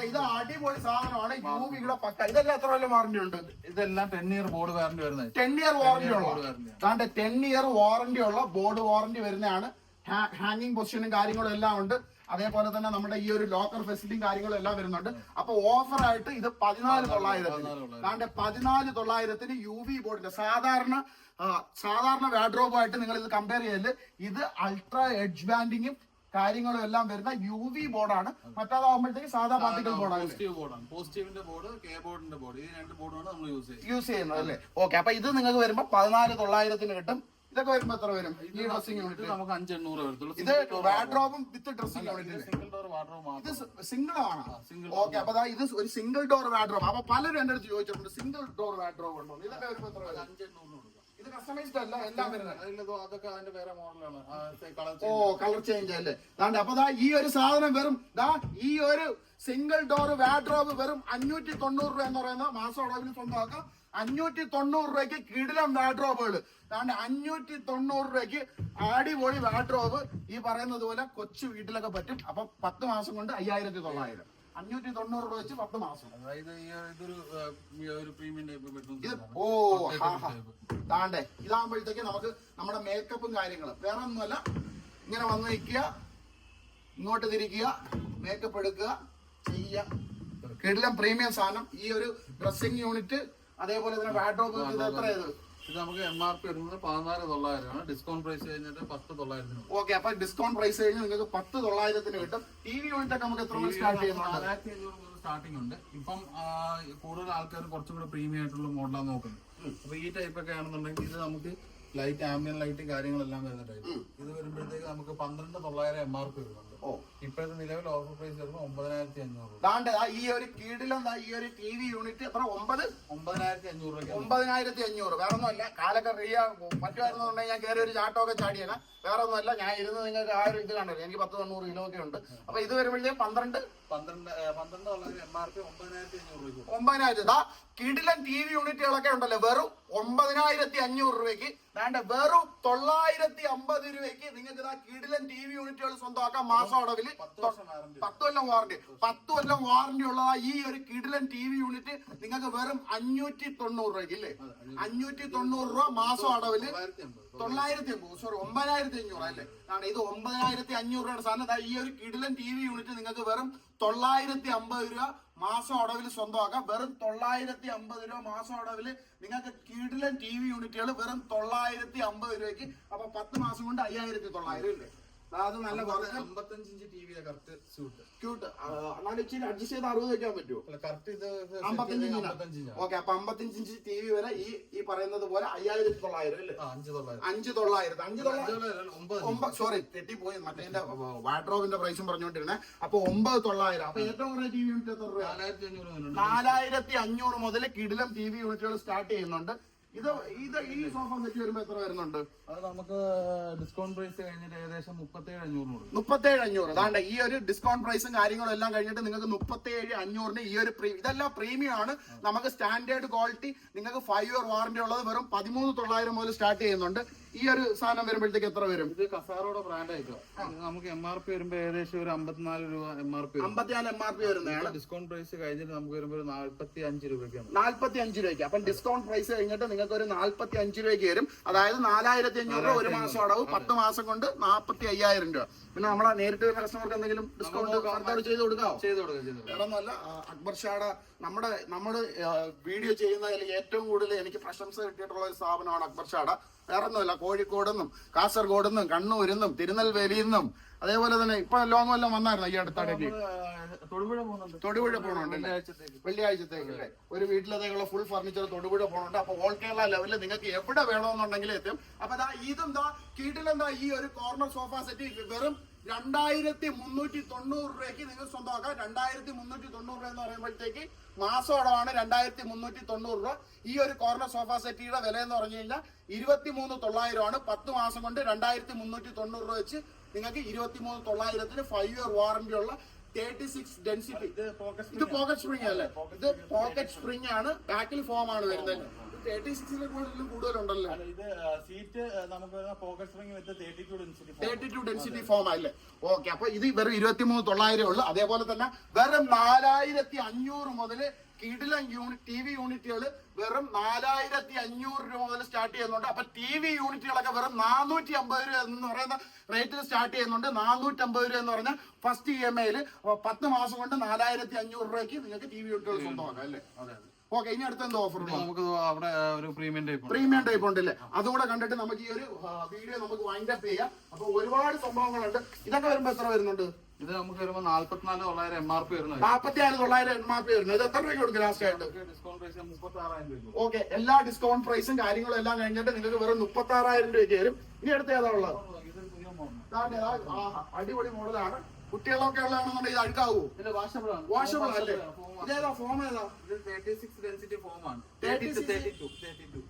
ഇത് അടിപൊളി സാധനമാണ്. യൂവിയുടെ പക്ക. ഇതെല്ലാം എത്ര കൊല്ലം വാറന്റി ഉണ്ട്? ഇതെല്ലാം ടെൻ ഇയർ ബോർഡ് വാറന്റി വരുന്നത്. ടെൻ ഇയർ വാറന്റി ഉള്ള. താണ്ടെ. ടെൻ ഇയർ വാറന്റി ഉള്ള ബോർഡ് വാറന്റി വരുന്നതാണ്. ഹാങ്ങിങ് പൊസിഷനും കാര്യങ്ങളും എല്ലാം ഉണ്ട്. അതേപോലെ തന്നെ നമ്മുടെ ഈ ഒരു ലോക്കർ ഫെസിലിറ്റിയും കാര്യങ്ങളും എല്ലാം വരുന്നുണ്ട്. അപ്പൊ ഓഫറായിട്ട് ഇത് പതിനാല് തൊള്ളായിരത്തിന്. താണ്ടെ പതിനാല് തൊള്ളായിരത്തിന് യു വി ബോർഡിന്റെ സാധാരണ സാധാരണ വാഡ്രോബുമായിട്ട് നിങ്ങൾ ഇത് കമ്പയർ ചെയ്യൽ. ഇത് അൾട്രാ എഡ്ജ് ബാൻഡിങ്ങും കാര്യങ്ങളും എല്ലാം വരുന്ന യു വി ബോർഡാണ് മറ്റേതാകുമ്പോഴത്തേക്ക് സാധാ പാർട്ടിക്കൽ ബോർഡാണ് ബോർഡാണ് പോസിറ്റീവിന്റെ ബോർഡ് കെ ബോർഡിന്റെ ബോർഡ് ഈ രണ്ട് ബോർഡാണ് നമ്മൾ യൂസ് ചെയ്യുന്നത്. യൂസ് ചെയ്യുന്നത് അല്ലേ? ഓക്കെ അപ്പൊ ഇത് നിങ്ങൾക്ക് വരുമ്പോ പതിനാല് തൊള്ളായിരത്തിന് കിട്ടും. ഇതൊക്കെ വരുമ്പോ എത്ര വരും? ഈ ഡ്രസ്സിംഗ് യൂണിറ്റ് നമുക്ക് അഞ്ച് എണ്ണൂറ് വരത്തുള്ളൂ ഇത് വാഡ്രോബും with dressing unit single door water ഇത് സിംഗിൾ ആണ്. ഓക്കെ അപ്പൊ ഇത് ഒരു സിംഗിൾ ഡോർ വാഡ്രോബ് അപ്പൊ പലരും എന്റെ അടുത്ത് ചോദിച്ചിട്ടുണ്ട് സിംഗിൾ ഡോർ വാഡ്രോബ് ഉണ്ടോ ഇതൊക്കെ വരുമ്പോ എത്ര വരും? അഞ്ച് എണ്ണൂറ് കൊടുക്കാം. ഇത് കസ്റ്റമൈസ്ഡ് അല്ല എല്ലാം വരുന്നത്. അതിലതോ അതൊക്കെ അതിന്റെ വേറെ മോഡലാണ്. കളർ ഓ കളർ ചേഞ്ച് അല്ലേ? അപ്പൊ ദാ ഈ ഒരു സാധനം വെറും ദാ ഈ ഒരു സിംഗിൾ ഡോർ വാഡ്രോബ് വെറും അഞ്ഞൂറ്റി തൊണ്ണൂറ് രൂപ എന്ന് പറയുന്ന മാസം അളവിൽ സ്വന്തമാക്കാം. അഞ്ഞൂറ്റി തൊണ്ണൂറ് രൂപയ്ക്ക് കിടിലം വാഡ്രോബുകൾ ദാണ്ട് അഞ്ഞൂറ്റി തൊണ്ണൂറ് രൂപയ്ക്ക് അടിപൊളി വാഡ്രോബ് ഈ പറയുന്നത് പോലെ കൊച്ചു വീട്ടിലൊക്കെ പറ്റും. അപ്പൊ പത്ത് മാസം കൊണ്ട് അയ്യായിരത്തി തൊള്ളായിരം. അഞ്ഞൂറ്റി തൊണ്ണൂറ് രൂപ വെച്ച് പത്ത് മാസം. അതായത് ഇതൊരു ഒരു പ്രീമിയം ടൈപ്പ് ബെഡ്റൂം ഇത് ഓ താണ്ടേ ഇതാകുമ്പോഴത്തേക്ക് നമുക്ക് നമ്മുടെ മേക്കപ്പും കാര്യങ്ങളും. വേറെ ഒന്നുമല്ല ഇങ്ങനെ വന്ന് നിൽക്കുക ഇങ്ങോട്ട് തിരിക്കുക മേക്കപ്പ് എടുക്കുക ചെയ്യുക. കിടിലം പ്രീമിയം സാധനം. ഈ ഒരു ഡ്രസ്സിംഗ് യൂണിറ്റ് അതേപോലെ തന്നെ വാഡ്രോബ് ഇത് എത്ര ഇത്? ഇത് നമുക്ക് എം ആർ പി വരുന്നത് പതിനാല് തൊള്ളായിരമാണ്. ഡിസ്കൗണ്ട് പ്രൈസ് കഴിഞ്ഞിട്ട് പത്ത് തൊള്ളായിരത്തിന്. ഓക്കെ അപ്പൊ ഡിസ്കൗണ്ട് പ്രൈസ് കഴിഞ്ഞ് നിങ്ങൾക്ക് പത്ത് തൊള്ളായിരത്തിന് കിട്ടും. ടി വി യൂണിറ്റ് ഒക്കെ നമുക്ക് എത്ര സ്റ്റാർട്ട് ചെയ്യുന്നുണ്ട്? സ്റ്റാർട്ടിംഗ് ഉണ്ട്. ഇപ്പം കൂടുതൽ ആൾക്കാർ കുറച്ചും കൂടെ പ്രീമിയം ആയിട്ടുള്ള മോഡലാണ് നോക്കുന്നത്. അപ്പൊ ഈ ടൈപ്പ് ഒക്കെ ആണെന്നുണ്ടെങ്കിൽ ഇത് നമുക്ക് ലൈറ്റ് ആംബിയൻ ലൈറ്റ് കാര്യങ്ങളെല്ലാം വരുന്ന ടൈപ്പ് ഇത് വരുമ്പോഴത്തേക്ക് നമുക്ക് പന്ത്രണ്ട് തൊള്ളായിരം എം ആർ പി വരുന്നുണ്ട് ഇപ്പോഴത്തെ നിലവിൽ ഓഫർ പ്രൈസ് വരുമ്പോൾ ഒമ്പതിനായിരത്തി അഞ്ഞൂറ് രൂപ ദാണ്ട് ഈ ഒരു കീഴിലും ഈ ഒരു ടി വി യൂണിറ്റ് എത്ര ഒമ്പത്? ഒമ്പതിനായിരത്തി അഞ്ഞൂറ് രൂപയ്ക്ക്. ഒമ്പതിനായിരത്തി അഞ്ഞൂറ് വേറെ ഒന്നുമല്ല കാലൊക്കെ റിയ പറ്റുമായിരുന്നുണ്ടെങ്കിൽ ഞാൻ കയറി ഒരു ചാട്ടമൊക്കെ ചാടിയാണ് വേറെ ഒന്നുമല്ല ഞാൻ ഇരുന്ന് നിങ്ങൾക്ക് ആ ഒരു ഇത് കണ്ടല്ലോ എനിക്ക് പത്ത് തൊണ്ണൂറ് കിലോ ഒക്കെ ഉണ്ട്. അപ്പൊ ഇത് വരുമ്പോഴത്തേക്കും പന്ത്രണ്ട്? പന്ത്രണ്ട് പന്ത്രണ്ട് എം ആർ പി ഒമ്പതിനായിരത്തി അഞ്ഞൂറ് രൂപയ്ക്ക് കൊടുക്കും. ഒമ്പതിനായിരം. ദാ കിടിലൻ ടി വി യൂണിറ്റുകളൊക്കെ ഉണ്ടല്ലോ വെറും ഒമ്പതിനായിരത്തി അഞ്ഞൂറ് രൂപയ്ക്ക്. വേണ്ട വെറും തൊള്ളായിരത്തി അമ്പത് രൂപയ്ക്ക് നിങ്ങൾക്ക് ഇതാ കിടിലൻ ടി വി യൂണിറ്റുകൾ സ്വന്തമാക്കാം മാസം അടവിൽ പത്ത് വർഷം വാറന്റി പത്ത് കൊല്ലം വാറണ്ടി പത്ത് കൊല്ലം വാറണ്ടി ഉള്ള ഈ ഒരു കിടിലൻ ടി വി യൂണിറ്റ് നിങ്ങൾക്ക് വെറും അഞ്ഞൂറ്റി തൊണ്ണൂറ് രൂപയ്ക്ക് ഇല്ലേ? അഞ്ഞൂറ്റി തൊണ്ണൂറ് രൂപ മാസം അടവിൽ. തൊള്ളായിരത്തി അമ്പത് സോറി ഒമ്പതിനായിരത്തി അഞ്ഞൂറ് അല്ലേ? ആണ് ഇത് ഒമ്പതിനായിരത്തി അഞ്ഞൂറ് രൂപയുടെ സാധനം. ഈ ഒരു കിടിലൻ ടി വി യൂണിറ്റ് നിങ്ങൾക്ക് വെറും തൊള്ളായിരത്തി അമ്പത് രൂപ മാസം അടവിൽ സ്വന്തമാക്കാം. വെറും തൊള്ളായിരത്തി അമ്പത് രൂപ മാസം അടവിൽ നിങ്ങൾക്ക് കിടിലൻ ടി വി യൂണിറ്റുകൾ വെറും തൊള്ളായിരത്തി അമ്പത് രൂപയ്ക്ക്. അപ്പൊ പത്ത് മാസം കൊണ്ട് അയ്യായിരത്തി തൊള്ളായിരം ഇല്ലേ? അത് നല്ല ടി കറക്റ്റ് സ്യൂട്ട് ക്യൂട്ട് എന്നാലും ഇച്ചിരി അഡ്ജസ്റ്റ് ചെയ്ത് അറുപത് വെക്കാൻ പറ്റുമോ കറക്റ്റ് ഇത് ഓക്കെ അപ്പൊ ടി വി വരെ ഈ ഈ പറയുന്നത് പോലെ അയ്യായിരത്തി തൊള്ളായിരം അല്ലേ? അഞ്ച് തൊള്ളായിരം. അഞ്ച് തൊള്ളായിരത്തി അഞ്ച് അഞ്ച് തൊള്ളായിരം തൊള്ളായിരം ഒമ്പത് ഒമ്പത് സോറി തെറ്റിപ്പോയി. മറ്റേ വാഡ്രോബിന്റെ പ്രൈസും പറഞ്ഞുകൊണ്ടിരുന്നേ അപ്പൊ ഒമ്പത് തൊള്ളായിരം. അപ്പൊ ഏറ്റവും കുറേ ടി വി യൂണിറ്റ് എത്ര രൂപ നാലായിരത്തി അഞ്ഞൂറ് മുതൽ കിടിലം ടി വി യൂണിറ്റുകൾ സ്റ്റാർട്ട് ചെയ്യുന്നുണ്ട്. ഇത് ഇത് ഈ സോഫ സെറ്റ് വരുമ്പോ എത്ര വരുന്നുണ്ട്? അത് നമുക്ക് ഡിസ്കൗണ്ട് പ്രൈസ് കഴിഞ്ഞിട്ട് ഏകദേശം മുപ്പത്തേഴ് അഞ്ഞൂറിന് കൊടുക്കും. മുപ്പത്തേഴ് അഞ്ഞൂറ്. അതാണ്ട് ഈ ഒരു ഡിസ്കൗണ്ട് പ്രൈസും കാര്യങ്ങളും എല്ലാം കഴിഞ്ഞിട്ട് നിങ്ങൾക്ക് മുപ്പത്തേഴ് അഞ്ഞൂറിന് ഈ ഒരു പ്രീ ഇതെല്ലാം പ്രീമിയം ആണ്. നമുക്ക് സ്റ്റാൻഡേർഡ് ക്വാളിറ്റി നിങ്ങൾക്ക് ഫൈവ് ഇയർ വാറന്റി ഉള്ളത് വെറും പതിമൂന്ന് തൊള്ളായിരം മുതൽ സ്റ്റാർട്ട് ചെയ്യുന്നുണ്ട്. ഈ ഒരു സാധനം വരുമ്പോഴത്തേക്ക് എത്ര വരും? ഇത് കസാറോടെ ബ്രാൻഡ് ആയിട്ടോ. നമുക്ക് എം ആർ പി വരുമ്പോൾ ഏകദേശം ഒരു അമ്പത്തിനാല് രൂപ എം ആർ പി അമ്പത്തിനാല് എം ആർ പി വരുന്നതാണ് ഡിസ്കൗണ്ട് പ്രൈസ് കഴിഞ്ഞിട്ട് നമുക്ക് വരുമ്പോൾ ഒരു നാല്പത്തി അഞ്ച് രൂപയ്ക്കാണ്. നാല്പത്തി അഞ്ച് രൂപയ്ക്ക്. അപ്പം ഡിസ്കൗണ്ട് പ്രൈസ് കഴിഞ്ഞിട്ട് നിങ്ങൾക്ക് ഒരു നാല്പത്തി അഞ്ച് രൂപയ്ക്ക് വരും. അതായത് നാലായിരത്തി അഞ്ഞൂറ് രൂപ ഒരു മാസം അടവ്. പത്ത് മാസം കൊണ്ട് നാൽപ്പത്തി അയ്യായിരം രൂപ. പിന്നെ നമ്മളെ നേരിട്ട് വരുന്ന കസ്റ്റമർക്ക് എന്തെങ്കിലും ഡിസ്കൗണ്ട് ചെയ്ത് കൊടുക്കാം ചെയ്ത് കൊടുക്കാം. വേറൊന്നുമല്ല അക്ബർ ഷാഡ നമ്മുടെ നമ്മൾ വീഡിയോ ചെയ്യുന്നതിൽ ഏറ്റവും കൂടുതൽ എനിക്ക് പ്രശംസ കിട്ടിയിട്ടുള്ള ഒരു സ്ഥാപനമാണ് അക്ബർ ഷാട വേറൊന്നുമല്ല കോഴിക്കോടെന്നും കാസർഗോഡെന്നും കണ്ണൂരിന്നും തിരുനെൽവേലിയിൽ നിന്നും അതേപോലെ തന്നെ ഇപ്പൊ ലോങ് വല്ലതും വന്നായിരുന്നു ഈ അടുത്തിടയ്ക്ക് നമ്മൾ തൊടുപുഴ പോകണുണ്ട് വെള്ളിയാഴ്ചത്തേക്ക്. അല്ലേ? ഒരു വീട്ടിലത്തേക്കുള്ള ഫുൾ ഫർണിച്ചർ തൊടുപുഴ പോണുണ്ട്. അപ്പൊ ഓൾ കേരള ലെവലിൽ നിങ്ങൾക്ക് എവിടെ വേണമെന്നുണ്ടെങ്കിൽ എത്തും. അപ്പൊ ദാ ഇതും ദാ കീട്ടിലെന്താ ഈ ഒരു കോർണർ സോഫ സെറ്റ് വെറും രണ്ടായിരത്തി മുന്നൂറ്റി തൊണ്ണൂറ് രൂപയ്ക്ക് നിങ്ങൾ സ്വന്തമാക്കാം. രണ്ടായിരത്തി മുന്നൂറ്റി തൊണ്ണൂറ് രൂപ എന്ന് പറയുമ്പോഴത്തേക്ക് മാസം അടവാണ് രണ്ടായിരത്തി മുന്നൂറ്റി തൊണ്ണൂറ് രൂപ. ഈ ഒരു കോർണർ സോഫ സെറ്റിയുടെ വില എന്ന് പറഞ്ഞു കഴിഞ്ഞാൽ ഇരുപത്തി മൂന്ന് തൊള്ളായിരമാണ് പത്ത് മാസം കൊണ്ട് രണ്ടായിരത്തി മുന്നൂറ്റി തൊണ്ണൂറ് രൂപ വെച്ച് നിങ്ങൾക്ക് ഇരുപത്തി മൂന്ന് തൊള്ളായിരത്തിന് ഫൈവ് ഇയർ വാറന്റി ഉള്ള തേർട്ടി സിക്സ് ഡെൻസിറ്റി ഇത് പോക്കറ്റ് സ്പ്രിംഗ് അല്ലേ? ഇത് പോക്കറ്റ് സ്പ്രിംഗ് ആണ്. ബാക്കിൽ ഫോം ആണ് വരുന്നത്. തേർട്ടി സിക്സിലെ കൂടുതൽ കൂടുതലുണ്ടല്ലോ? അല്ല, ഇത് സീറ്റ് നമുക്ക് pocket spring with thirty two density thirty two density foam ആയില്ലേ? ഓക്കെ അപ്പൊ ഇത് വെറും ഇരുപത്തി മൂന്ന് തൊള്ളായിരം ഉള്ളു. അതേപോലെ തന്നെ വെറും നാലായിരത്തി അഞ്ഞൂറ് മുതൽ കിടിലം യൂണിറ്റ് ടി വി യൂണിറ്റുകൾ വെറും നാലായിരത്തി അഞ്ഞൂറ് രൂപ മുതൽ സ്റ്റാർട്ട് ചെയ്യുന്നുണ്ട്. അപ്പൊ ടി വി യൂണിറ്റുകളൊക്കെ വെറും നാനൂറ്റി അമ്പത് രൂപ എന്ന് പറയുന്ന റേറ്റിൽ സ്റ്റാർട്ട് ചെയ്യുന്നുണ്ട്. നാനൂറ്റി അമ്പത് രൂപ എന്ന് പറഞ്ഞ ഫസ്റ്റ് ഇ എം ഐയിൽ പത്ത് മാസം കൊണ്ട് നാലായിരത്തി അഞ്ഞൂറ് രൂപയ്ക്ക് നിങ്ങൾക്ക് ടി വി യൂണിറ്റുകൾ സ്വന്തമാക്കാം അല്ലേ? അതെ അതെ. ഓക്കെ ഇനി അടുത്ത എന്തോ ഓഫർ ഉണ്ടോ? നമുക്ക് അവിടെ ഒരു പ്രീമിയം ടൈപ്പ് പ്രീമിയം ടൈപ്പ് ഉണ്ടല്ലേ? അതുകൂടെ കണ്ടിട്ട് നമുക്ക് ഈ ഒരു വീഡിയോ നമുക്ക് വൈൻഡ് അപ്പ് ചെയ്യാം. അപ്പൊ ഒരുപാട് സംഭവങ്ങളുണ്ട്. ഇതൊക്കെ വരുമ്പോ എത്ര വരുന്നുണ്ട്? ഇത് നമുക്ക് വരുമ്പോൾ നാല്പത്തിനാല് തൊള്ളായിരം എം ആർ പി വരുന്നത്. നാല്പത്തി നാല് തൊള്ളായിരം എം ആർ പി വരുന്നത്. എത്ര രൂപ കൊടുക്കും ലാസ്റ്റ് ആയിട്ട്? ഡിസ്കൗണ്ട് പ്രൈസ് മുപ്പത്തി ആറായിരം രൂപ ഓക്കെ എല്ലാ ഡിസ്കൗണ്ട് പ്രൈസും കാര്യങ്ങളും എല്ലാം കഴിഞ്ഞിട്ട് നിങ്ങൾക്ക് വെറും മുപ്പത്തി ആറായിരം രൂപയ്ക്ക് വരും ഇനി അടുത്ത ഏതാ ഉള്ളത്? അടിപൊളി മോഡലാണ് കുട്ടികളൊക്കെ ഉള്ളതാണെന്നുണ്ടെങ്കിൽ അഴുക്കാവോ? വാഷബിൾ അല്ലേ? ഇതേതാ ഫോം ഏതാ? ഡെൻസിറ്റി ഫോമാണ് ആണ്. 36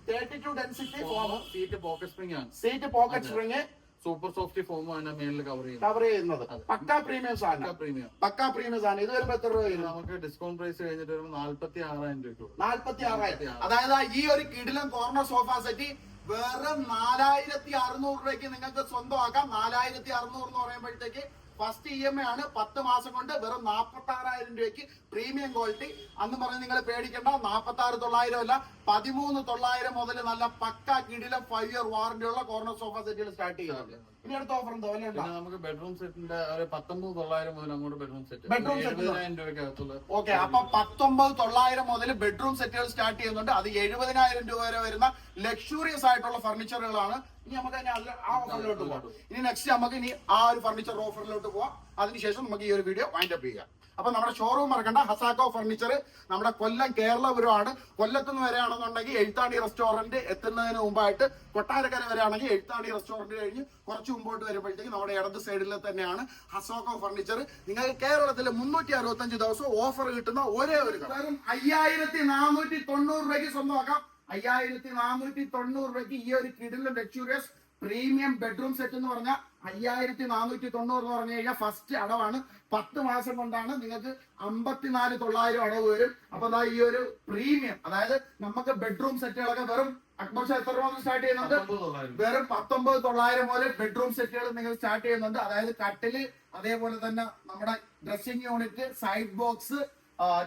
thirty two density foam seat pocket spring ആണ്. Seat pocket spring super soft foam ആണ് മേളിൽ കവർ ചെയ്യുന്നത്. കവർ ചെയ്യുന്നത്. പക്ക പ്രീമിയം സാധനം. പ്രീമിയം പക്ക പ്രീമിയം സാധനം. ഇത് വരുമ്പോ എത്ര രൂപ നമുക്ക് ഡിസ്കൗണ്ട് പ്രൈസ് കഴിഞ്ഞിട്ട് വരുമ്പോൾ നാല്പത്തി ആറായിരം രൂപ നാല്പത്തി ആറായിരം അതായത് ഈ ഒരു കിടിലം കോർണർ സോഫ സെറ്റ് വെറും നാലായിരത്തി അറുന്നൂറ് രൂപയ്ക്ക് നിങ്ങൾക്ക് സ്വന്തമാക്കാം. നാലായിരത്തി അറുന്നൂറ് എന്ന് പറയുമ്പോഴത്തേക്ക് ഫസ്റ്റ് ഇ എം ഐ ആണ് പത്ത് മാസം കൊണ്ട് വെറും നാൽപ്പത്തി ആറായിരം രൂപയ്ക്ക് പ്രീമിയം ക്വാളിറ്റി അന്ന് പറഞ്ഞ് നിങ്ങൾ പേടിക്കേണ്ട നാൽപ്പത്തി ആറ് തൊള്ളായിരം അല്ല പതിമൂന്ന് തൊള്ളായിരം മുതൽ നല്ല പക്ക കിടിലം ഫൈവ് ഇയർ വാറന്റി ഉള്ള കോർണർ സോഫ സെറ്റുകൾ സ്റ്റാർട്ട് ചെയ്യുന്നുണ്ട്. ഇനി അടുത്ത ഓഫർ എന്തോ വല്ല ഉണ്ടോ? പിന്നെ നമുക്ക് ബെഡ്റൂം സെറ്റിന്റെ ഒരു പത്തൊമ്പത് തൊള്ളായിരം മുതൽ അങ്ങോട്ട് ബെഡ്റൂം സെറ്റ് Bedroom set എഴുപതിനായിരം രൂപയ്ക്കകത്തുള്ള ഓക്കെ അപ്പൊ പത്തൊമ്പത് തൊള്ളായിരം മുതൽ ബെഡ്റൂം സെറ്റുകൾ സ്റ്റാർട്ട് ചെയ്യുന്നുണ്ട്. അത് എഴുപതിനായിരം രൂപ വരെ വരുന്ന ലക്ഷൂറിയസ് ആയിട്ടുള്ള ഫർണിച്ചറുകളാണ് ഇനി നമുക്ക് ഇനി അല്ല- ആ ഓഫറിലോട്ട് പോകാം ഇനി നെക്സ്റ്റ് നമുക്ക് ഇനി ആ ഒരു ഫർണിച്ചർ ഓഫറിലോട്ട് പോവാം. അതിനുശേഷം നമുക്ക് ഈ ഒരു വീഡിയോ വൈൻഡപ്പ് ചെയ്യാം. അപ്പൊ നമ്മുടെ ഷോറൂം മറക്കണ്ട. ഹസാക്കോ ഫർണിച്ചർ നമ്മുടെ കൊല്ലം കേരളപുരമാണ്. കൊല്ലത്ത് നിന്ന് വരെയാണെന്നുണ്ടെങ്കിൽ എഴുത്താണി റെസ്റ്റോറന്റ് എത്തുന്നതിന് മുമ്പായിട്ട് കൊട്ടാരക്കര വരെയാണെങ്കിൽ എഴുത്താണി റെസ്റ്റോറന്റ് കഴിഞ്ഞ് കുറച്ച് മുമ്പോട്ട് വരുമ്പോഴത്തേക്ക് നമ്മുടെ ഇടത് സൈഡിൽ തന്നെയാണ് ഹസാക്കോ ഫർണിച്ചർ നിങ്ങൾക്ക് കേരളത്തിൽ മുന്നൂറ്റി അറുപത്തഞ്ച് ദിവസം ഓഫർ കിട്ടുന്ന ഒരേ ഒരു വെറും അയ്യായിരത്തി നാനൂറ്റി തൊണ്ണൂറ് രൂപയ്ക്ക് സ്വന്തമാക്കാം. അയ്യായിരത്തി നാനൂറ്റി തൊണ്ണൂറ് രൂപയ്ക്ക് ഈ ഒരു കിഡിലും ലക്ഷൂറിയസ് പ്രീമിയം ബെഡ്റൂം സെറ്റ് എന്ന് പറഞ്ഞാൽ അയ്യായിരത്തി നാനൂറ്റി തൊണ്ണൂറ് എന്ന് പറഞ്ഞു കഴിഞ്ഞാൽ ഫസ്റ്റ് അടവാണ്. പത്ത് മാസം കൊണ്ടാണ് നിങ്ങൾക്ക് അമ്പത്തിനാല് തൊള്ളായിരം അടവ് വരും. അപ്പൊ അതാ ഈ ഒരു പ്രീമിയം അതായത് നമുക്ക് ബെഡ്റൂം സെറ്റുകളൊക്കെ വെറും അക്ബർ ഷാ എത്ര രൂപ സ്റ്റാർട്ട് ചെയ്യുന്നുണ്ട് വെറും പത്തൊമ്പത് തൊള്ളായിരം മുതൽ ബെഡ്റൂം സെറ്റുകൾ നിങ്ങൾ സ്റ്റാർട്ട് ചെയ്യുന്നുണ്ട്. അതായത് കട്ടിൽ അതേപോലെ തന്നെ നമ്മുടെ dressing unit side box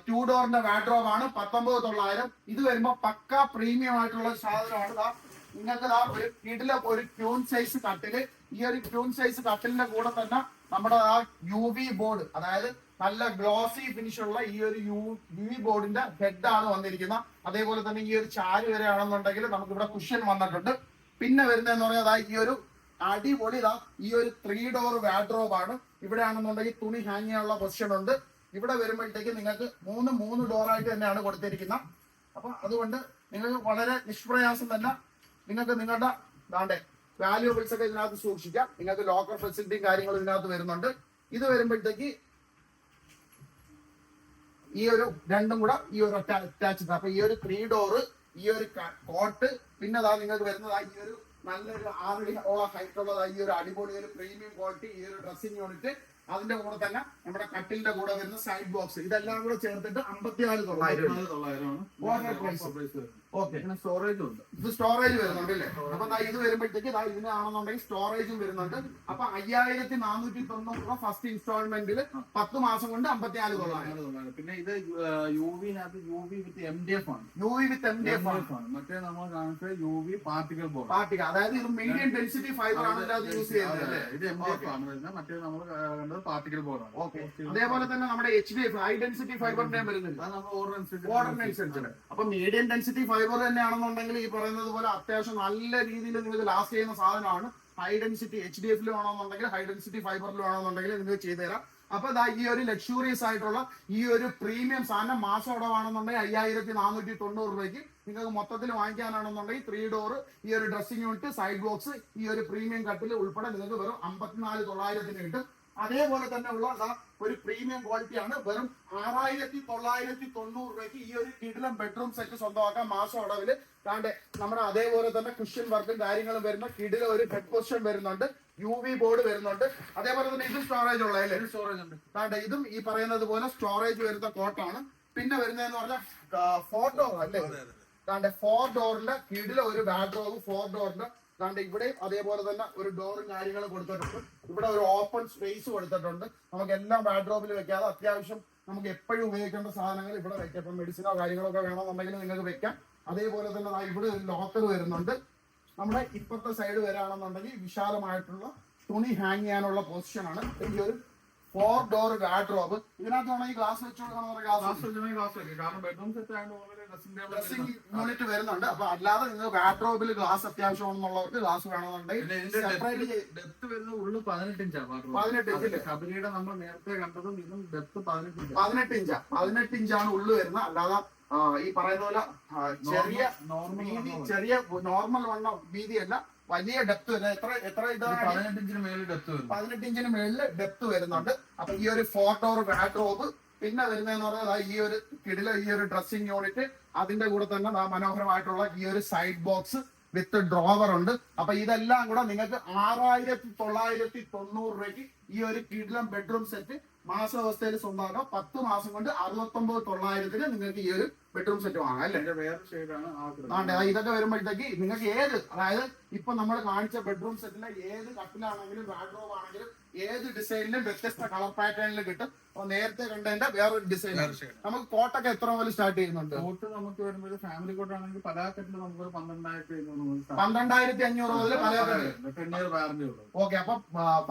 two ഡോറിന്റെ വാഡ്രോബ് ആണ് പത്തൊമ്പത് തൊള്ളായിരം. ഇത് വരുമ്പോ പക്ക പ്രീമിയം ആയിട്ടുള്ള സാധനമാണ് നിങ്ങൾക്ക് ഒരു വീട്ടിലെ ഒരു ട്യൂൺ സൈസ് കട്ടിൽ ഈ ഒരു ട്യൂൺ സൈസ് കട്ടിലിന്റെ കൂടെ തന്നെ നമ്മുടെ ആ യു വി ബോർഡ് അതായത് നല്ല ഗ്ലോസി ഫിനിഷ് ഉള്ള ഈ ഒരു യു വി ബോർഡിന്റെ ഹെഡ് ആണ് വന്നിരിക്കുന്നത്. അതേപോലെ തന്നെ ഈ ഒരു ചാരു വരെ ആണെന്നുണ്ടെങ്കിൽ നമുക്ക് ഇവിടെ കുഷ്യൻ വന്നിട്ടുണ്ട്. പിന്നെ വരുന്നതെന്ന് പറഞ്ഞാൽ അതായത് ഈ ഒരു അടിപൊളി ഇതാ ഈ ഒരു ത്രീ ഡോർ വാഡ്രോബ് ആണ്. ഇവിടെ ആണെന്നുണ്ടെങ്കിൽ തുണി ഹാങ് ചെയ്യാനുള്ള പൊസിഷൻ ഉണ്ട്. ഇവിടെ വരുമ്പോഴത്തേക്ക് നിങ്ങൾക്ക് മൂന്ന് മൂന്ന് ഡോറായിട്ട് തന്നെയാണ് കൊടുത്തിരിക്കുന്നത്. അപ്പൊ അതുകൊണ്ട് നിങ്ങൾക്ക് വളരെ നിഷ്പ്രയാസം തന്നെ നിങ്ങൾക്ക് നിങ്ങളുടെ ദാണ്ടെ വാല്യൂബിൾസ് ഒക്കെ ഇതിനകത്ത് സൂക്ഷിക്കാം. നിങ്ങൾക്ക് ലോക്കർ ഫെസിലിറ്റിയും കാര്യങ്ങളും ഇതിനകത്ത് വരുന്നുണ്ട്. ഇത് വരുമ്പോഴത്തേക്ക് ഈ ഒരു രണ്ടും കൂടെ ഈ ഒരു അറ്റാച്ച്ഡ് അപ്പൊ ഈ ഒരു ത്രീ ഡോറ് ഈ ഒരു കോട്ട് പിന്നെ അതാ നിങ്ങൾക്ക് വരുന്നതാ ഈ ഒരു നല്ലൊരു ആറടി ഓള ഹൈറ്റ് ഉള്ളതാ ഈ ഒരു അടിപൊളി ഒരു പ്രീമിയം ക്വാളിറ്റി ഈ ഒരു ഡ്രസ്സിംഗ് യൂണിറ്റ് അതിന്റെ കൂടെ തന്നെ നമ്മുടെ കട്ടിലിന്റെ കൂടെ വരുന്ന സൈഡ് ബോക്സ് ഇതെല്ലാം കൂടെ ചേർത്തിട്ട് അമ്പത്തിനാല് തൊള്ളായിരം. പത്തൊമ്പത് തൊള്ളായിരമാണ് സ്റ്റോറേജും ഉണ്ട്. ഇത് സ്റ്റോറേജ് വരുന്നുണ്ട് അല്ലേ? അപ്പൊ ഇത് വരുമ്പോഴത്തേക്ക് ഇതാ ഇതിനാണെന്നുണ്ടെങ്കിൽ സ്റ്റോറേജും വരുന്നുണ്ട്. അപ്പൊ അയ്യായിരത്തി നാനൂറ്റി തൊണ്ണൂറ് രൂപ ഫസ്റ്റ് ഇൻസ്റ്റാൾമെന്റിൽ പത്ത് മാസം കൊണ്ട് അമ്പത്തിനാല് പത്തൊമ്പത് പിന്നെ ഇത് U വിനകത്ത് U V with M D F ആണ്. U V with M D F ആണ്. മറ്റേ നമ്മൾ കാണിച്ച U V particle board particle അതായത് ഇത് മീഡിയം ഡെൻസിറ്റി ഫൈബർ ആണ് ഇതിനകത്ത് യൂസ് ചെയ്യുന്നത് ഇത് എം ഡി എഫ് ആണ് വരുന്നത്. മറ്റേ നമ്മൾ കണ്ടത് പാർട്ടിക്കൽ ബോർഡ് ആണ്. ഓക്കെ അതേപോലെ തന്നെ നമ്മുടെ H D F high density ഫൈബറിന്റെയും വരുന്നുണ്ട്. ഓർഡർ അനുസരിച്ച് അപ്പൊ മീഡിയം ഡെൻസിറ്റി ഫൈബർ തന്നെയാണെന്നുണ്ടെങ്കിൽ ഈ പറയുന്നത് പോലെ അത്യാവശ്യം നല്ല രീതിയിൽ നിങ്ങൾക്ക് ലാസ്റ്റ് ചെയ്യുന്ന സാധനമാണ്. ഹൈ ഡെൻസിറ്റി എച്ച് ഡി എഫിൽ വേണമെന്നുണ്ടെങ്കിൽ ഹൈ ഡെൻസിറ്റി ഫൈബറിൽ വേണമെന്നുണ്ടെങ്കിൽ നിങ്ങൾക്ക് ചെയ്തു തരാം അപ്പൊ ദാ ഈ ഒരു ലക്ഷൂറിയസ് ആയിട്ടുള്ള ഈ ഒരു പ്രീമിയം സാധനം മാസം ഇടവാണെന്നുണ്ടെങ്കിൽ അയ്യായിരത്തി നാനൂറ്റി തൊണ്ണൂറ് രൂപയ്ക്ക് നിങ്ങൾക്ക് മൊത്തത്തിൽ വാങ്ങിക്കാനാണെന്നുണ്ടെങ്കിൽ ത്രീ ഡോർ ഈ ഒരു ഡ്രസ്സിംഗ് യൂണിറ്റ് സൈഡ് ബോക്സ് ഈ ഒരു പ്രീമിയം കട്ടിൽ ഉൾപ്പെടെ നിങ്ങൾക്ക് വെറും അമ്പത്തിനാല് തൊള്ളായിരത്തിന് കിട്ടും. അതേപോലെ തന്നെ ഉള്ള ഒരു പ്രീമിയം ക്വാളിറ്റിയാണ് വെറും ആറായിരത്തി തൊള്ളായിരത്തി തൊണ്ണൂറ് രൂപയ്ക്ക് ഈ ഒരു കിടിലം ബെഡ്റൂം സെറ്റ് സ്വന്തമാക്കാം മാസം അടവിൽ താണ്ടെ നമ്മുടെ അതേപോലെ തന്നെ കുഷ്യൻ വർക്കും കാര്യങ്ങളും വരുന്ന കിടില ഒരു ഹെഡ് പൊസിഷൻ വരുന്നുണ്ട്. യു വി ബോർഡ് വരുന്നുണ്ട്. അതേപോലെ തന്നെ ഇത് സ്റ്റോറേജ് ഉള്ളതല്ലേ സ്റ്റോറേജ് ഉണ്ട്. താണ്ടെ ഇതും ഈ പറയുന്നത് പോലെ സ്റ്റോറേജ് വരുന്ന കോട്ടാണ് പിന്നെ വരുന്നതെന്ന് പറഞ്ഞാൽ ഫോർ ഡോർ അല്ലേ? താണ്ടെ ഫോർ ഡോറിന്റെ കിടില ഒരു വാഡ്രോബ് ഫോർ ഡോറിന്റെ താണ്ടെ ഇവിടെയും അതേപോലെ തന്നെ ഒരു ഡോറും കാര്യങ്ങളും കൊടുത്തിട്ടുണ്ട്. ഇവിടെ ഒരു ഓപ്പൺ സ്പേസ് കൊടുത്തിട്ടുണ്ട്. നമുക്ക് എല്ലാം ബാഡ്രോപ്പിൽ വെക്കാതെ അത്യാവശ്യം നമുക്ക് എപ്പോഴും ഉപയോഗിക്കേണ്ട സാധനങ്ങൾ ഇവിടെ വെക്കാം. ഇപ്പം മെഡിസിനോ കാര്യങ്ങളോ ഒക്കെ വേണമെന്നുണ്ടെങ്കിൽ നിങ്ങൾക്ക് വെക്കാം. അതേപോലെ തന്നെ ഇവിടെ ഒരു ലോക്കർ വരുന്നുണ്ട്. നമ്മുടെ ഇപ്പുറത്തെ സൈഡ് വരാണെന്നുണ്ടെങ്കിൽ വിശാലമായിട്ടുള്ള തുണി ഹാങ് ചെയ്യാനുള്ള പൊസിഷനാണ് ഈ ഒരു ഫോർ ഡോർ വാഡ്രോബ് ഇതിനകത്താണ് ഈ ഗ്ലാസ് വെച്ചുകൊടുക്കണം ഡ്രസ്സിംഗ് യൂണിറ്റ് വരുന്നുണ്ട്. അപ്പൊ അല്ലാതെ നിങ്ങൾ വാഡ്രോബിൽ ഗ്ലാസ് അത്യാവശ്യമാണെന്നുള്ളവർക്ക് ഗ്ലാസ് വേണമെന്നുണ്ടെങ്കിൽ പതിനെട്ട് ഇഞ്ചാണ് 18 ഇഞ്ചില്ലേ? കബരിയുടെ നമ്മൾ നേരത്തെ കണ്ടതും ഇതും ഡെപ്ത് പതിനെട്ട് ഇഞ്ച്. പതിനെട്ട് ഇഞ്ചാ. പതിനെട്ട് ഇഞ്ചാണ് ഉള്ളു വരുന്നത്. അല്ലാതെ ഈ പറയുന്ന പോലെ ചെറിയ ചെറിയ നോർമൽ വണ്ണം വീതിയല്ല വലിയ ഡെപ്ത് വരുന്നത്. എത്ര എത്ര ഇതാണ്? പതിനെട്ട് ഇഞ്ചിന് മേളിൽ ഡെപ്ത് വരും പതിനെട്ട് ഇഞ്ചിന് മുകളിൽ ഡെപ്ത് വരുന്നുണ്ട്. അപ്പൊ ഈ ഒരു ഫോർ ഡോർ വാഡ്രോബ് പിന്നെ വരുന്നതെന്ന് പറഞ്ഞാൽ ഈ ഒരു കിടില ഈ ഒരു ഡ്രസ്സിംഗ് യൂണിറ്റ് അതിന്റെ കൂടെ തന്നെ മനോഹരമായിട്ടുള്ള ഈ ഒരു സൈഡ് ബോക്സ് വിത്ത് ഡ്രോവർ ഉണ്ട്. അപ്പൊ ഇതെല്ലാം കൂടെ നിങ്ങൾക്ക് ആറായിരത്തി തൊള്ളായിരത്തി തൊണ്ണൂറ് രൂപയ്ക്ക് ഈ ഒരു കിടിലം ബെഡ്റൂം സെറ്റ് മാസാവസ്ഥയിൽ സ്വന്തമാക്കാം. പത്ത് മാസം കൊണ്ട് അറുപത്തൊമ്പത് തൊള്ളായിരത്തിന് നിങ്ങൾക്ക് ഈ ഒരു ബെഡ്റൂം സെറ്റ് വാങ്ങാം അല്ലേ? അതിന്റെ വേറെ ഷെയ്ഡാണ്. ആണ്ടെ, ഇതൊക്കെ വരുമ്പോഴത്തേക്ക് നിങ്ങൾക്ക് ഏത് അതായത് ഇപ്പൊ നമ്മൾ കാണിച്ച ബെഡ്റൂം സെറ്റിലെ ഏത് കട്ടിലാണെങ്കിലും വാഡ്രോബ് ആണെങ്കിലും ഏത് ഡിസൈനിലും വ്യത്യസ്ത കളർ പാറ്റേണിൽ കിട്ടും. അപ്പൊ നേരത്തെ കണ്ടതിന്റെ വേറൊരു ഡിസൈൻ നമുക്ക് കോട്ടൊക്കെ എത്ര മുതൽ സ്റ്റാർട്ട് ചെയ്യുന്നുണ്ട്? കോട്ട് നമുക്ക് വരുമ്പോൾ ഫാമിലി കോട്ട് ആണെങ്കിൽ പലാക്കറ്റിൽ നമുക്ക് ഒരു പന്ത്രണ്ടായിരത്തി എഴുന്നൂറ് മുതൽ പന്ത്രണ്ടായിരത്തി അഞ്ഞൂറ് മുതൽ പലാക്കറ്റ് ഓക്കെ അപ്പൊ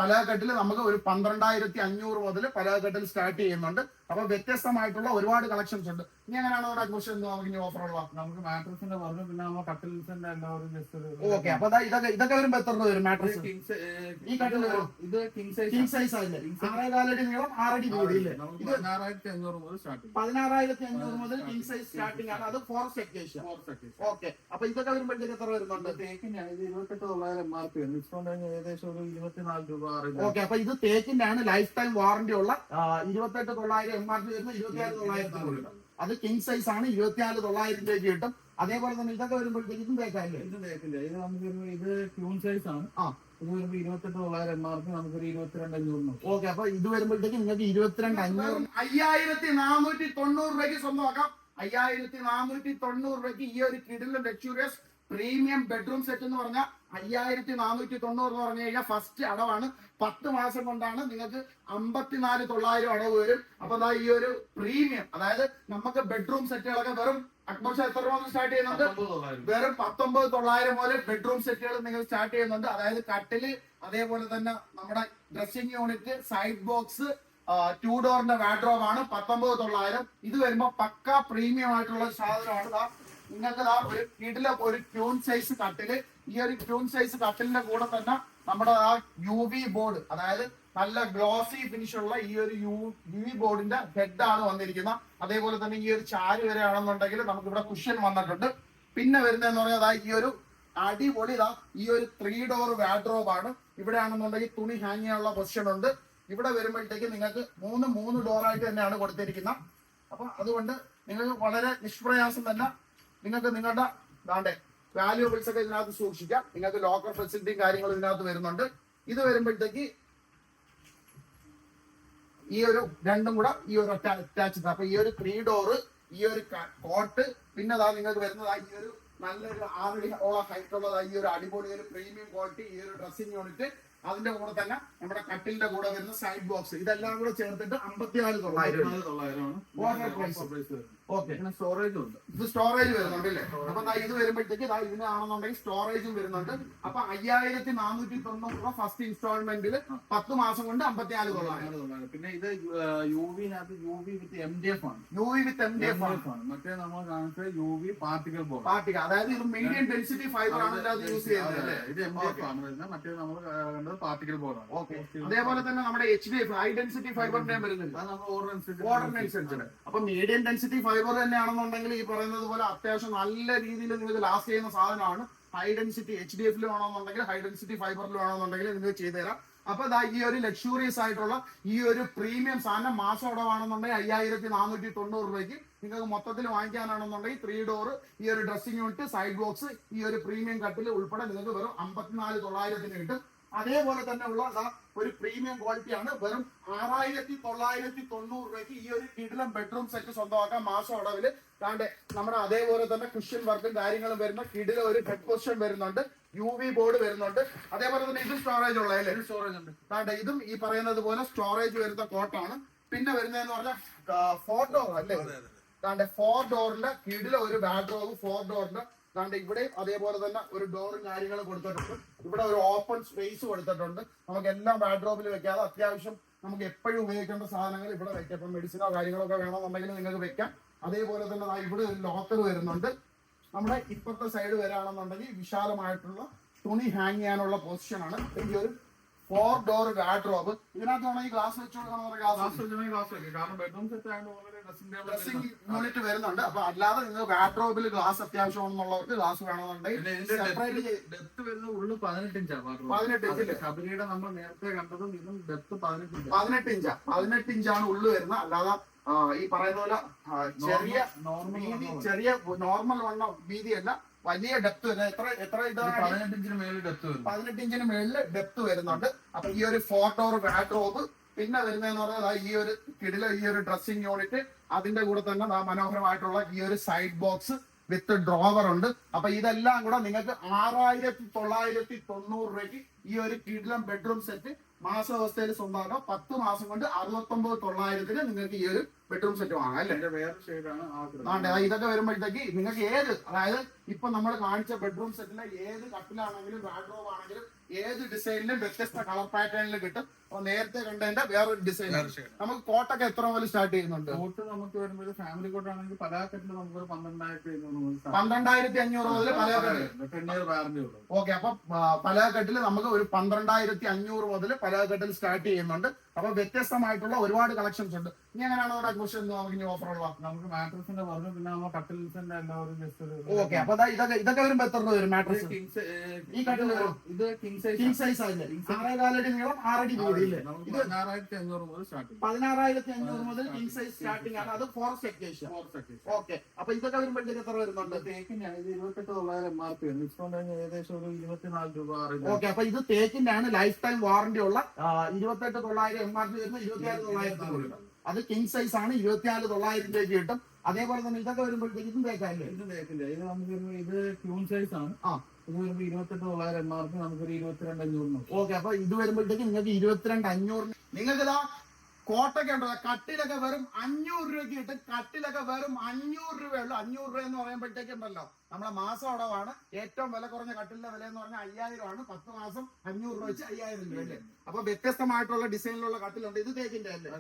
പലകെട്ടിൽ നമുക്ക് ഒരു പന്ത്രണ്ടായിരത്തി അഞ്ഞൂറ് മുതൽ പലകെട്ടിൽ സ്റ്റാർട്ട് ചെയ്യുന്നുണ്ട്. അപ്പൊ വ്യത്യസ്തമായിട്ടുള്ള ഒരുപാട് കളക്ഷൻസ് ഉണ്ട്. എങ്ങനെയാണ് കുറിച്ച് നമുക്ക് ഇനി ഓഫർ ഉള്ള നമുക്ക് മാട്രസിന്റെ പറഞ്ഞു പിന്നെ നമ്മൾ കട്ടിൽസിന്റെ എല്ലാവരും ജസ്റ്റ് ഒരു ഓക്കെ അപ്പൊ ദാ ഇതൊക്കെ ഇതൊക്കെ വരുമ്പോ എത്ര രൂപ വരും മാട്രസ് King si- ഏ, ഈ ഇത് കിങ് സൈസ് കിങ് സൈസ് ആയില്ലേ ആറേകാലടി നീളം ആറടി വീതി ഇല്ലേ? നമുക്ക് പതിനാറായിരത്തി അഞ്ഞൂറ് മുതൽ പതിനാറായിരത്തി അഞ്ഞൂറ് മുതൽ കിങ് സൈസ് സ്റ്റാർട്ടിംഗ് ആണ്. അത് ഫോർ. ഓക്കെ അപ്പൊ ഇതൊക്കെ വരുമ്പോഴത്തേക്ക് എത്ര വരുന്നുണ്ട്? തേക്കിന്റെ ഇത് ഇരുപത്തെട്ട് തൊള്ളായിരം എം ആർ പി ഡിസ്കൗണ്ട് ഏകദേശം ഒരു ഇരുപത്തിനാല് രൂപ ഓക്കെ അപ്പൊ ഇത് തേക്കിന്റെ ആണ്. ലൈഫ് ടൈം വാറന്റി ഉള്ള ഇരുപത്തെട്ട് തൊള്ളായിരം എം ആർ പി വരുന്ന ഇരുപത്തിയാറ് തൊള്ളായിരത്തിന് കൊടുക്കും അത് കിങ് സൈസ് ആണ് ഇരുപത്തിനാല് തൊള്ളായിരം രൂപയ്ക്ക് കിട്ടും. അതേപോലെ തന്നെ ഇതൊക്കെ വരുമ്പോഴത്തേക്ക് ഇതും തേക്കല്ലേ ഇത് തേക്കില്ല ഇത് നമുക്ക് ഒരു- ഇത് ക്യൂൺ സൈസ് ആണ്. ആ. ഇത് വരുമ്പോ ഇരുപത്തെട്ട് തൊള്ളായിരം എം ആർ പി നമുക്കൊരു ഇരുപത്തിരണ്ട് അഞ്ഞൂറിന് ഓക്കെ അപ്പൊ ഇത് വരുമ്പോഴത്തേക്ക് നിങ്ങൾക്ക് ഇരുപത്തിരണ്ട് അഞ്ഞൂറ് അയ്യായിരത്തി നാനൂറ്റി തൊണ്ണൂറ് രൂപയ്ക്ക് സ്വന്തമാക്കാം. അയ്യായിരത്തി നാനൂറ്റി തൊണ്ണൂറ് രൂപയ്ക്ക് ഈ ഒരു കിഡിലും ലക്ഷൂറിയസ് പ്രീമിയം ബെഡ്റൂം സെറ്റ് എന്ന് പറഞ്ഞാൽ അയ്യായിരത്തി നാനൂറ്റി തൊണ്ണൂറ് എന്ന് പറഞ്ഞു കഴിഞ്ഞാൽ ഫസ്റ്റ് അടവാണ്. പത്ത് മാസം കൊണ്ടാണ് നിങ്ങൾക്ക് അമ്പത്തിനാല് തൊള്ളായിരം അടവ് വരും. അപ്പൊ അതാ ഈ ഒരു പ്രീമിയം അതായത് നമുക്ക് ബെഡ്റൂം സെറ്റുകളൊക്കെ വെറും അക്ബർ ഷാ എത്ര രൂപ സ്റ്റാർട്ട് ചെയ്യുന്നുണ്ട്? വെറും പത്തൊമ്പത് തൊള്ളായിരം പോലെ ബെഡ്റൂം സെറ്റുകൾ നിങ്ങൾ സ്റ്റാർട്ട് ചെയ്യുന്നുണ്ട്. അതായത് കട്ടിൽ അതേപോലെ തന്നെ നമ്മുടെ dressing unit side box two ഡോറിന്റെ വാഡ്രോബ് ആണ് പത്തൊമ്പത് തൊള്ളായിരം. ഇത് വരുമ്പോ പക്ക പ്രീമിയം ആയിട്ടുള്ള സാധനമാണ് നിങ്ങൾക്ക് ആ ഒരു വീട്ടിലെ ഒരു ട്യൂൺ സൈസ് കട്ടിൽ ഈ ഒരു ട്യൂൺ സൈസ് കട്ടിലിന്റെ കൂടെ തന്നെ നമ്മുടെ ആ യു വി ബോർഡ് അതായത് നല്ല ഗ്ലോസി ഫിനിഷ് ഉള്ള ഈ ഒരു യു വി ബോർഡിന്റെ ഹെഡ് ആണ് വന്നിരിക്കുന്നത്. അതേപോലെ തന്നെ ഈ ഒരു ചാരി വരെയാണെന്നുണ്ടെങ്കിൽ നമുക്ക് ഇവിടെ കുഷ്യൻ വന്നിട്ടുണ്ട്. പിന്നെ വരുന്നതെന്ന് പറഞ്ഞാൽ അതായത് ഈ ഒരു അടിപൊളി ഇതാ ഈ ഒരു ത്രീ ഡോർ വാഡ്രോബ് ആണ്. ഇവിടെ ആണെന്നുണ്ടെങ്കിൽ തുണി ഹാങ് ചെയ്യാനുള്ള പൊസിഷൻ ഉണ്ട്. ഇവിടെ വരുമ്പോഴത്തേക്ക് നിങ്ങൾക്ക് മൂന്ന് മൂന്ന് ഡോർ ആയിട്ട് തന്നെയാണ് കൊടുത്തിരിക്കുന്നത്. അപ്പൊ അതുകൊണ്ട് നിങ്ങൾക്ക് വളരെ നിഷ്പ്രയാസം തന്നെ നിങ്ങൾക്ക് നിങ്ങളുടെ ദാണ്ടെ വാല്യൂബിൾസ് ഒക്കെ ഇതിനകത്ത് സൂക്ഷിക്കാം. നിങ്ങൾക്ക് ലോക്കർ ഫെസിലിറ്റിയും കാര്യങ്ങളും ഇതിനകത്ത് വരുന്നുണ്ട്. ഇത് വരുമ്പോഴത്തേക്ക് ഈ ഒരു രണ്ടും കൂടെ ഈ ഒരു അറ്റാച്ച് അപ്പൊ ഈ ഒരു ത്രീ ഡോറ് ഈ ഒരു കോട്ട് പിന്നെ അതാ നിങ്ങൾക്ക് വരുന്നതാ ഈ ഒരു നല്ലൊരു ആറടി ഓളം ഹൈറ്റ് ഉള്ളതാ ഈ ഒരു അടിപൊളി ഒരു പ്രീമിയം ക്വാളിറ്റി ഈ ഒരു ഡ്രസ്സിംഗ് യൂണിറ്റ് അതിന്റെ കൂടെ തന്നെ നമ്മുടെ കട്ടിലിന്റെ കൂടെ വരുന്ന സൈഡ് ബോക്സ് ഇതെല്ലാം കൂടെ ചേർത്തിട്ട് അമ്പത്തിനാല് തൊള്ളായിരം പ്രൈസ് ഓക്കെ പിന്നെ സ്റ്റോറേജും ഉണ്ട്. ഇത് സ്റ്റോറേജ് വരുന്നുണ്ട് അല്ലേ? അപ്പൊ ഇത് വരുമ്പോഴത്തേക്ക് ഇതാ ഇതിനാണെന്നുണ്ടെങ്കിൽ സ്റ്റോറേജും വരുന്നുണ്ട്. അപ്പൊ അയ്യായിരത്തി നാനൂറ്റി തൊണ്ണൂറ് രൂപ ഫസ്റ്റ് ഇൻസ്റ്റാൾമെന്റിൽ പത്ത് മാസം കൊണ്ട് അമ്പത്തിനാല് തൊള്ളായിരം. പിന്നെ ഇത് U വിനകത്ത് U V with M D F ആണ്. U V with M D F ആണ്. മറ്റേ നമ്മൾ കാണിച്ചത് U V particle board particle അതായത് ഇത് മീഡിയം ഡെൻസിറ്റി ഫൈബർ ആണ് യൂസ് ചെയ്യുന്നത് ഇത് എം ഡി എഫ് ആണ് മറ്റേ നമ്മൾ കണ്ടത് പാർട്ടിക്കൽ ബോർഡ് ആണ്. അതേപോലെ തന്നെ നമ്മുടെ H D F high density fibre വരുന്നുണ്ട്. അപ്പൊ മീഡിയം ഡെൻസിറ്റി ഫൈബർ തന്നെയാണെന്നുണ്ടെങ്കിൽ ഈ പറയുന്നത് പോലെ അത്യാവശ്യം നല്ല രീതിയിൽ നിങ്ങൾക്ക് ലാസ്റ്റ് ചെയ്യുന്ന സാധനമാണ്. ഹൈ ഡെൻസിറ്റി എച്ച് ഡി എഫിൽ വേണമെന്നുണ്ടെങ്കിൽ ഹൈ ഡെൻസിറ്റി ഫൈബറിൽ വേണമെന്നുണ്ടെങ്കിൽ നിങ്ങൾക്ക് ചെയ്തുതരാം. അപ്പൊ ഇതാ ഈ ഒരു ലക്ഷൂറിയസ് ആയിട്ടുള്ള ഈ ഒരു പ്രീമിയം സാധനം മാസം ഇടവാണെന്നുണ്ടെങ്കിൽ അയ്യായിരത്തി നാനൂറ്റി തൊണ്ണൂറ് രൂപയ്ക്ക് നിങ്ങൾക്ക് മൊത്തത്തിൽ വാങ്ങിക്കാനാണെന്നുണ്ടെങ്കിൽ ത്രീ ഡോർ ഈ ഒരു ഡ്രസ്സിംഗ് യൂണിറ്റ് സൈഡ് ബോക്സ് ഈ ഒരു പ്രീമിയം കട്ടിൽ ഉൾപ്പെടെ നിങ്ങൾക്ക് വെറും അമ്പത്തിനാല് തൊള്ളായിരത്തിന് കിട്ടും. അതേപോലെ തന്നെ ഉള്ള ഒരു പ്രീമിയം ക്വാളിറ്റി ആണ്. വെറും ആറായിരത്തി തൊള്ളായിരത്തി തൊണ്ണൂറ് രൂപയ്ക്ക് ഈ ഒരു കിടിലം ബെഡ്റൂം സെറ്റ് സ്വന്തമാക്കാം മാസം അടവിൽ താണ്ടെ നമ്മുടെ അതേപോലെ തന്നെ ക്വസ്റ്റ്യൻ വർക്കും കാര്യങ്ങളും വരുന്ന കിടില ഒരു ഹെഡ് പൊസിഷൻ വരുന്നുണ്ട്. യു വി ബോർഡ് വരുന്നുണ്ട്. അതേപോലെ തന്നെ ഇതും സ്റ്റോറേജ് ഉള്ള സ്റ്റോറേജ് ഉണ്ട്. താണ്ടെ ഇതും ഈ പറയുന്നത് പോലെ സ്റ്റോറേജ് വരുന്ന കോട്ടാണ് പിന്നെ വരുന്നതെന്ന് പറഞ്ഞാൽ ഫോർ ഡോർ അല്ലേ? താണ്ടെ ഫോർ ഡോറിന്റെ കിടില ഒരു ബാഡ്റൂം ഫോർ ഡോറിന്റെ താണ്ടെ ഇവിടെ അതേപോലെ തന്നെ ഒരു ഡോറും കാര്യങ്ങളും കൊടുത്തിട്ടുണ്ട്. ഇവിടെ ഒരു ഓപ്പൺ സ്പേസ് കൊടുത്തിട്ടുണ്ട്. നമുക്ക് എല്ലാം ബാഡ്രോബിൽ വെക്കാതെ അത്യാവശ്യം നമുക്ക് എപ്പോഴും ഉപയോഗിക്കേണ്ട സാധനങ്ങൾ ഇവിടെ വെക്കാം. ഇപ്പം മെഡിസിനോ കാര്യങ്ങളൊക്കെ വേണമെന്നുണ്ടെങ്കിൽ നിങ്ങൾക്ക് വെക്കാം. അതേപോലെ തന്നെ ഇവിടെ ഒരു ലോക്കർ വരുന്നുണ്ട്. നമ്മുടെ ഇപ്പുറത്തെ സൈഡ് വരാണെന്നുണ്ടെങ്കിൽ വിശാലമായിട്ടുള്ള തുണി ഹാങ് ചെയ്യാനുള്ള പൊസിഷനാണ് ഈ ഒരു ഫോർ ഡോർ വാഡ്രോബ് ഇതിനകത്ത് വേണമെങ്കിൽ ഗ്ലാസ് വെച്ച് കൊടുക്കണമെന്ന് ഗ്ലാസ് ക്ലാസ് കാരണം ബെഡ്റൂം സെറ്റ് ആയതുകൊണ്ട് ഡ്രസ്സിംഗ് യൂണിറ്റ് വരുന്നുണ്ട്. അപ്പൊ അല്ലാതെ നിങ്ങൾ വാഡ്രോബിൽ ഗ്ലാസ് അത്യാവശ്യമാണെന്നുള്ളവർക്ക് ഗ്ലാസ് വേണമെന്നുണ്ടെങ്കിൽ ഡെപ്ത് വരുന്നത് ഉള്ളു പതിനെട്ട് ഇഞ്ചാണ് പതിനെട്ട് ഇഞ്ച് ശബരിയുടെ നമ്മൾ നേരത്തെ കണ്ടതും ഇതും ഡെപ്ത് പതിനെട്ട് ഇഞ്ച്. പതിനെട്ട് ഇഞ്ചാ. പതിനെട്ട് ഇഞ്ചാണ് ഉള്ളു വരുന്നത്. അല്ലാതെ ഈ പറയുന്ന പോലെ ചെറിയ നോർമൽ ചെറിയ നോർമൽ വണ്ണം വീതിയല്ല. വലിയ ഡെപ്ത് വരുന്നത്. എത്ര എത്ര ഇതാണ്? പതിനെട്ട് ഇഞ്ചിന് മേളിൽ ഡെപ്ത് വരും പതിനെട്ട് ഇഞ്ചിന് മേളിൽ ഡെപ്ത് വരുന്നുണ്ട്. അപ്പൊ ഈ ഒരു ഫോർ ഡോർ വാഡ്രോബ് പിന്നെ വരുന്നതെന്ന് പറഞ്ഞാൽ ഈ ഒരു കിടില ഈ ഒരു ഡ്രസ്സിംഗ് യൂണിറ്റ് അതിന്റെ കൂടെ തന്നെ മനോഹരമായിട്ടുള്ള ഈ ഒരു സൈഡ് ബോക്സ് വിത്ത് ഡ്രോവർ ഉണ്ട്. അപ്പൊ ഇതെല്ലാം കൂടെ നിങ്ങൾക്ക് ആറായിരത്തി തൊള്ളായിരത്തി തൊണ്ണൂറ് രൂപയ്ക്ക് ഈ ഒരു കിടിലം ബെഡ്റൂം സെറ്റ് മാസാവസ്ഥയിൽ സ്വന്തമാക്കാം. പത്ത് മാസം കൊണ്ട് അറുപത്തൊമ്പത് തൊള്ളായിരത്തിന് നിങ്ങൾക്ക് ഈ ഒരു ബെഡ്റൂം സെറ്റ് വാങ്ങാം അല്ലേ? അതിന്റെ വേറെ ഷെയ്ഡാണ്. ആണ്ടെ, ഇതൊക്കെ വരുമ്പോഴത്തേക്ക് നിങ്ങൾക്ക് ഏത് അതായത് ഇപ്പൊ നമ്മൾ കാണിച്ച ബെഡ്റൂം സെറ്റിലെ ഏത് കട്ടിലാണെങ്കിലും ബാഡ്റൂം ആണെങ്കിലും ഏത് ഡിസൈനിലും വ്യത്യസ്ത കളർ പാറ്റേണിൽ കിട്ടും. അപ്പൊ നേരത്തെ കണ്ടതിന്റെ വേറൊരു ഡിസൈൻ. നമുക്ക് കോട്ടൊക്കെ എത്ര മുതൽ സ്റ്റാർട്ട് ചെയ്യുന്നുണ്ട്? കോട്ട് നമുക്ക് വരുമ്പോൾ ഫാമിലി കോട്ട് ആണെങ്കിൽ പലാക്കറ്റിൽ നമുക്ക് പന്ത്രണ്ടായിരത്തി പന്ത്രണ്ടായിരത്തി അഞ്ഞൂറ് മുതൽ പല ടെൻ ഇയർ വാറന്റി ഉള്ളൂ. ഓക്കെ അപ്പൊ പലാക്കെട്ടിൽ നമുക്ക് ഒരു പന്ത്രണ്ടായിരത്തി അഞ്ഞൂറ് മുതൽ പലാക്കെട്ടിൽ സ്റ്റാർട്ട് ചെയ്യുന്നുണ്ട്. അപ്പൊ വ്യത്യസ്തമായിട്ടുള്ള ഒരുപാട് കളക്ഷൻസ് ഉണ്ട്. ഇനി എങ്ങനെയാണ് അവിടെ ക്വസ്റ്റ്യൻ നമുക്ക് ഇനി ഓഫർ ഉള്ള? നമുക്ക് മാട്രസിന്റെ പറഞ്ഞു പിന്നെ നമ്മൾ കട്ടിൽസിന്റെ എല്ലാവരും ജസ്റ്റ് ഒരു ഓക്കെ അപ്പൊ ദാ ഇതൊക്കെ ഇതൊക്കെ വരുമ്പോ എത്ര രൂപ വരും മാട്രസ് ഈ ഇത് കിങ് സൈസ് കിങ് സൈസ് ആയില്ലേ? ആറേകാലടി നീളം ആറടി വീതി ഇല്ലേ നമുക്ക് പതിനാറായിരത്തി അഞ്ഞൂറ് മുതൽ പതിനാറായിരത്തി അഞ്ഞൂറ് മുതൽ കിങ് സൈസ് സ്റ്റാർട്ടിംഗ് ആണ്. അത് ഫോറസ്റ്റ് എക്യേഷൻ ഓക്കെ അപ്പൊ ഇതൊക്കെ വരുമ്പോഴത്തേക്ക് എത്ര വരുന്നുണ്ട്? തേക്കിന്റെ ഇത് ഇരുപത്തെട്ട് തൊള്ളായിരം എം ആർ പി ഉണ്ട് ഡിസ്കൗണ്ട് ഏകദേശം ഒരു ഇരുപത്തിനാല് രൂപ അറിയില്ല ഓക്കെ അപ്പൊ ഇത് തേക്കിന്റെ ആണ്. ലൈഫ് ടൈം വാറന്റി ഉള്ള ഇരുപത്തെട്ട് തൊള്ളായിരം എം ആർ പി വരുന്ന. ഇരുപത്തിയാറ് തൊള്ളായിരത്തിന് കിട്ടും അത് കിങ് സൈസ് ആണ് ഇരുപത്തിനാല് തൊള്ളായിരം രൂപയ്ക്ക് കിട്ടും. അതേപോലെ തന്നെ ഇതൊക്കെ വരുമ്പോഴത്തേക്ക് ഇതും തേക്കല്ലേ ഇത് തേക്കില്ല ഇത് നമുക്ക് ഇത് ക്യൂൺ സൈസ് ആണ്. ആ. ഇത് വരുമ്പോൾ ഇരുപത്തെട്ട് തൊള്ളായിരം എം ആർ പി നമുക്കൊരു ഇരുപത്തിരണ്ട് അഞ്ഞൂറിന് ഓക്കെ അപ്പൊ ഇത് വരുമ്പോഴത്തേക്ക് നിങ്ങൾക്ക് ഇരുപത്തിരണ്ട് അഞ്ഞൂറിന് നിങ്ങൾക്ക് ഇതാ കോട്ടൊക്കെ ഉണ്ടോ കട്ടിലൊക്കെ വെറും അഞ്ഞൂറ് രൂപയ്ക്ക് കിട്ടും. കട്ടിലൊക്കെ വെറും അഞ്ഞൂറ് രൂപയുള്ളൂ അഞ്ഞൂറ് രൂപ എന്ന് പറയുമ്പോഴത്തേക്ക് ഉണ്ടല്ലോ. നമ്മളെ മാസം അടവാണ് ഏറ്റവും വില കുറഞ്ഞ കട്ടിലിന്റെ വില എന്ന് പറഞ്ഞാൽ അയ്യായിരം ആണ്. പത്ത് മാസം അഞ്ഞൂറ് രൂപ വെച്ച് അയ്യായിരം രൂപ അല്ലേ? അപ്പൊ വ്യത്യസ്തമായിട്ടുള്ള ഡിസൈനിലുള്ള കട്ടിലുണ്ട്. ഇത് തേക്കിന്റെ അല്ലേ?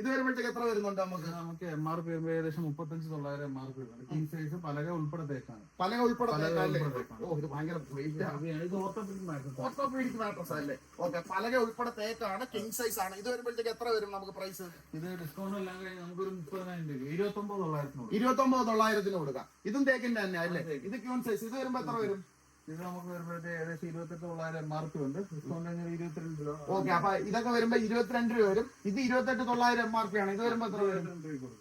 ഇത് വരുമ്പോഴത്തേക്ക് എത്ര വരുന്നുണ്ട് നമുക്ക്? നമുക്ക് എം ആർ പി ഏകദേശം മുപ്പത്തഞ്ച് തൊള്ളായിരം M R P king size പലക ഉൾപ്പെടെ തേക്കാണ്. പലക ഉൾപ്പെടെ ഓ ഇത് ഭയങ്കര weight ആണ്. ഇത് ഓർത്തോപെഡിക് മാറ്റം ഓർത്തോപീഡിക് മാട്രസ് അല്ലേ? ഓക്കെ പലക ഉൾപ്പെടെ തേക്കാണ് കിങ് സൈസ് ആണ്. ഇത് വരുമ്പോഴത്തേക്ക് എത്ര വരും നമുക്ക് പ്രൈസ് ഇത് ഡിസ്കൗണ്ട് എല്ലാം കഴിഞ്ഞ് നമുക്കൊരു മുപ്പതിനായിരം തൊള്ളായിരത്തിന് കൊടുക്കാം. ഇതും തേക്കിന്റെ തന്നെ അല്ലേ? ഇത് ക്യൂൺ സൈസ് ഇത് വരുമ്പോ എത്ര വരും? ഇത് നമുക്ക് വരുമ്പോഴത്തെ ഏകദേശം ഇരുപത്തെട്ട് തൊള്ളായിരം എം ആർ പി ഉണ്ട്. ഡിസ്കൗണ്ട് കഴിഞ്ഞ ഇരുപത്തിരണ്ട് രൂപ. ഓക്കെ അപ്പൊ ഇതൊക്കെ വരുമ്പോ ഇരുപത്തിരണ്ട് രൂപ വരും. ഇത് ഇരുപത്തെട്ട് തൊള്ളായിരം എം ആർ പി ആണ്. ഇത് വരുമ്പോ എത്ര വരും.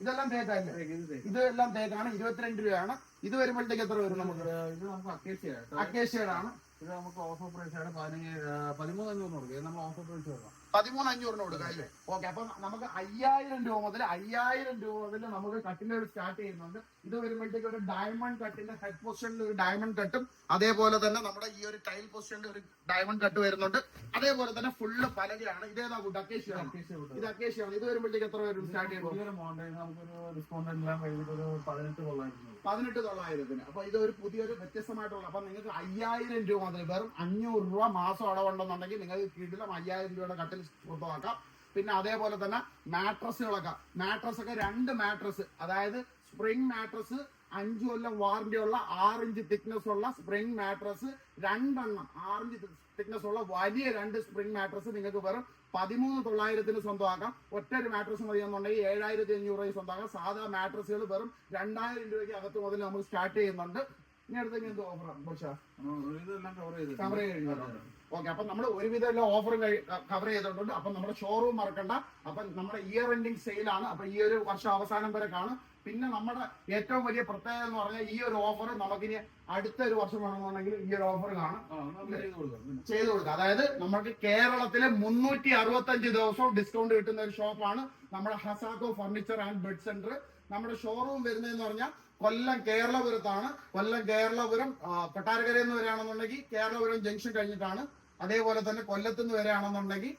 ഇതെല്ലാം തേക്കല്ലേ ഇത് തേക്ക്. ഇതെല്ലാം തേക്കാണ്. ഇരുപത്തിരണ്ട് രൂപയാണ്. ഇത് വരുമ്പോഴത്തേക്ക് എത്ര വരും നമുക്ക്? ഇത് നമുക്ക് അക്കേഷ്യ. അക്കേഷ്യയുടെ ആണ്. ഇത് നമുക്ക് ഓഫർ പ്രൈസ് ആണ് പതിമൂന്ന് അഞ്ഞൂറ് നമ്മൾ ഓഫർ പ്രൈസ് കൊടുക്കാം. പതിമൂന്ന് അഞ്ഞൂറിന് കൊടുക്കാം അല്ലേ? ഓക്കെ അപ്പൊ നമുക്ക് അയ്യായിരം രൂപ മുതൽ അയ്യായിരം രൂപ മുതൽ നമുക്ക് കട്ടിലുകൾ സ്റ്റാർട്ട് ചെയ്യുന്നുണ്ട്. ഇത് വരുമ്പോഴത്തേക്ക് ഒരു ഡയമണ്ട് കട്ടിന്റെ ഹെഡ് പൊസിഷനിൽ ഒരു ഡയമണ്ട് കട്ടും അതേപോലെ തന്നെ നമ്മുടെ ഈ ഒരു ടൈൽ പൊസിഷനിൽ ഒരു ഡയമണ്ട് കട്ട് വരുന്നുണ്ട്. അതേപോലെ തന്നെ ഫുള്ള് പലകയാണ്. ഇതേതാ കൂട്ട്? അക്കേഷ്യ ഇത് അക്കേഷ്യാണ് ഇത് വരുമ്പോഴത്തേക്ക് എത്ര വരും? സ്റ്റാർട്ട് ഒരു രൂപ. പതിനെട്ട് തൊള്ളായിരത്തിന്. അപ്പൊ ഇത് ഒരു പുതിയൊരു വ്യത്യസ്തമായിട്ടുള്ള അപ്പൊ നിങ്ങൾക്ക് അയ്യായിരം രൂപ മുതൽ വെറും അഞ്ഞൂറ് രൂപ മാസം അടവുണ്ടെന്നുണ്ടെങ്കിൽ നിങ്ങൾക്ക് കിടിലം അയ്യായിരം രൂപയുടെ കട്ടിൽ സ്വന്തമാക്കാം പിന്നെ അതേപോലെ തന്നെ മാട്രസുകളൊക്കെ മാട്രസ് ഒക്കെ രണ്ട് മാട്രസ് അതായത് സ്പ്രിംഗ് മാട്രസ് അഞ്ചു കൊല്ലം വാറന്റി ഉള്ള ആറ് ഇഞ്ച് തിക്നെസ് ഉള്ള സ്പ്രിംഗ് മാട്രസ് രണ്ടെണ്ണം ആറിഞ്ച് തിക്നെസ് ഉള്ള വലിയ രണ്ട് സ്പ്രിംഗ് മാട്രസ് നിങ്ങൾക്ക് വെറും പതിമൂന്ന് തൊള്ളായിരത്തിന് സ്വന്തമാക്കാം. ഒറ്റ ഒരു മാട്രസ് മതി എന്നുണ്ടെങ്കിൽ ഏഴായിരത്തി അഞ്ഞൂറ് രൂപ സ്വന്തമാക്കാം. സാധാ മാട്രസുകൾ വെറും രണ്ടായിരം രൂപയ്ക്ക് അകത്ത് മുതൽ നമ്മൾ സ്റ്റാർട്ട് ചെയ്യുന്നുണ്ട്. ഇനി അടുത്തേക്ക് എന്ത് ഓഫറാണ് പക്ഷേ ഇതെല്ലാം കവർ ചെയ്ത് കവർ ചെയ്യുന്നുണ്ട് ഓക്കെ അപ്പൊ നമ്മൾ ഒരുവിധം എല്ലാ ഓഫറും കവർ ചെയ്തിട്ടുണ്ട്. അപ്പൊ നമ്മുടെ ഷോറൂം മറക്കണ്ട. അപ്പൊ നമ്മുടെ ഇയർ എൻഡിങ് സെയിലാണ് അപ്പൊ ഈ ഒരു വർഷം അവസാനം വരെ കാണും. പിന്നെ നമ്മുടെ ഏറ്റവും വലിയ പ്രത്യേകത എന്ന് പറഞ്ഞാൽ ഈ ഒരു ഓഫർ നമുക്കിനി അടുത്ത ഒരു വർഷം വേണമെന്നുണ്ടെങ്കിൽ ഈ ഒരു ഓഫർ കാണും. ചെയ്ത് കൊടുക്കുക അതായത് നമുക്ക് കേരളത്തിലെ മുന്നൂറ്റി അറുപത്തി അഞ്ച് ദിവസവും ഡിസ്കൗണ്ട് കിട്ടുന്ന ഒരു ഷോപ്പാണ് നമ്മുടെ Hasako furniture and bed centre നമ്മുടെ ഷോറൂം വരുന്നതെന്ന് പറഞ്ഞാൽ കൊല്ലം കേരളപുരത്താണ്. കൊല്ലം കേരളപുരം കൊട്ടാരക്കര എന്ന് നിന്ന് വരികയാണെന്നുണ്ടെങ്കിൽ കേരളപുരം ജംഗ്ഷൻ കഴിഞ്ഞിട്ടാണ്. അതേപോലെ തന്നെ കൊല്ലത്ത് നിന്ന് വരികയാണെന്നുണ്ടെങ്കിൽ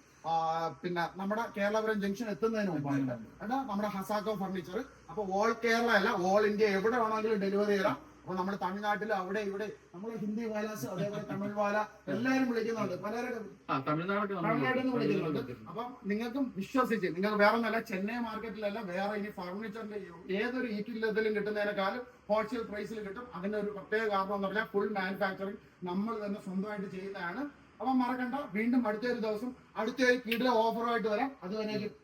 പിന്നെ നമ്മുടെ കേരളപുരം ജംഗ്ഷൻ എത്തുന്നതിന് മുമ്പാണ്. നമ്മുടെ ഹസാക്കോ ഫർണിച്ചർ അപ്പൊ ഓൾ കേരള അല്ല ഓൾ ഇന്ത്യ. എവിടെ വേണമെങ്കിലും ഡെലിവറി ചെയ്യാം അപ്പൊ നമ്മുടെ തമിഴ്നാട്ടിൽ അവിടെ ഇവിടെ നമ്മൾ ഹിന്ദി വാലാസ് അതേപോലെ തമിഴ് വാല എല്ലാരും വിളിക്കുന്നുണ്ട്. പലരും ആ തമിഴ്നാടൊക്കെ നമ്മൾ തമിഴ്നാട്ടിൽ നിന്ന് വിളിക്കുന്നുണ്ട്. അപ്പം നിങ്ങൾക്കും വിശ്വസിച്ച് നിങ്ങൾക്ക് വേറെ ഒന്നല്ല ചെന്നൈ മാർക്കറ്റിലല്ല വേറെ ഇനി ഫർണിച്ചറിന്റെ ഏതൊരു ഈറ്റില്ലതിലും കിട്ടുന്നതിനേക്കാളും ഹോൾസെയിൽ പ്രൈസിൽ കിട്ടും. അതിന്റെ ഒരു പ്രത്യേക കാരണം എന്ന് പറഞ്ഞാൽ ഫുൾ മാനുഫാക്ചറിങ് നമ്മൾ തന്നെ സ്വന്തമായിട്ട് ചെയ്യുന്നതാണ്. അപ്പം മറക്കണ്ട വീണ്ടും അടുത്തൊരു ദിവസം അടുത്ത കീഴിലെ ഓഫറുമായിട്ട് വരാം. അതുവരേക്കും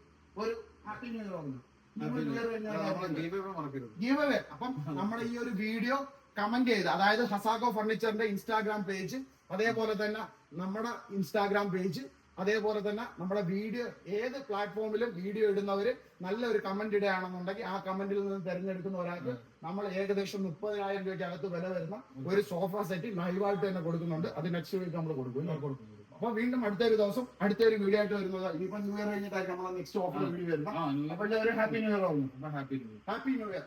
ഒരു ഹാപ്പി ന്യൂ ഇയർ അപ്പം നമ്മുടെ ഈ ഒരു വീഡിയോ കമന്റ് ചെയ്ത് അതായത് ഹസാക്കോ ഫർണിച്ചറിന്റെ ഇൻസ്റ്റാഗ്രാം പേജ് അതേപോലെ തന്നെ നമ്മുടെ ഇൻസ്റ്റാഗ്രാം പേജ് അതേപോലെ തന്നെ നമ്മുടെ വീഡിയോ ഏത് പ്ലാറ്റ്ഫോമിലും വീഡിയോ ഇടുന്നവര് നല്ലൊരു കമന്റ് ഇടുകയാണെന്നുണ്ടെങ്കിൽ ആ കമന്റിൽ നിന്ന് തിരഞ്ഞെടുക്കുന്ന ഒരാൾക്ക് നമ്മൾ ഏകദേശം മുപ്പതിനായിരം രൂപയ്ക്ക് അകത്ത് വില വരുന്ന ഒരു സോഫ സെറ്റ് ലൈവായിട്ട് തന്നെ കൊടുക്കുന്നുണ്ട്. അത് നെക്സ്റ്റ് വീക്ക് നമ്മൾ കൊടുക്കും. ഇല്ലേ? അപ്പൊ വീണ്ടും അടുത്തൊരു ദിവസം അടുത്തൊരു വീഡിയോ ആയിട്ട് വരുന്നത്. ഇനിയിപ്പോ ന്യൂ ഇയർ കഴിഞ്ഞിട്ടായിരിക്കും നമ്മളെ നെക്സ്റ്റ് ഓഫർ വീഡിയോ വരുന്നത്. ആ അപ്പൊ എല്ലാവരും ഹാപ്പി ന്യൂ ഇയർ ആവുന്നു ഹാപ്പി ഹാപ്പി ന്യൂ ഇയർ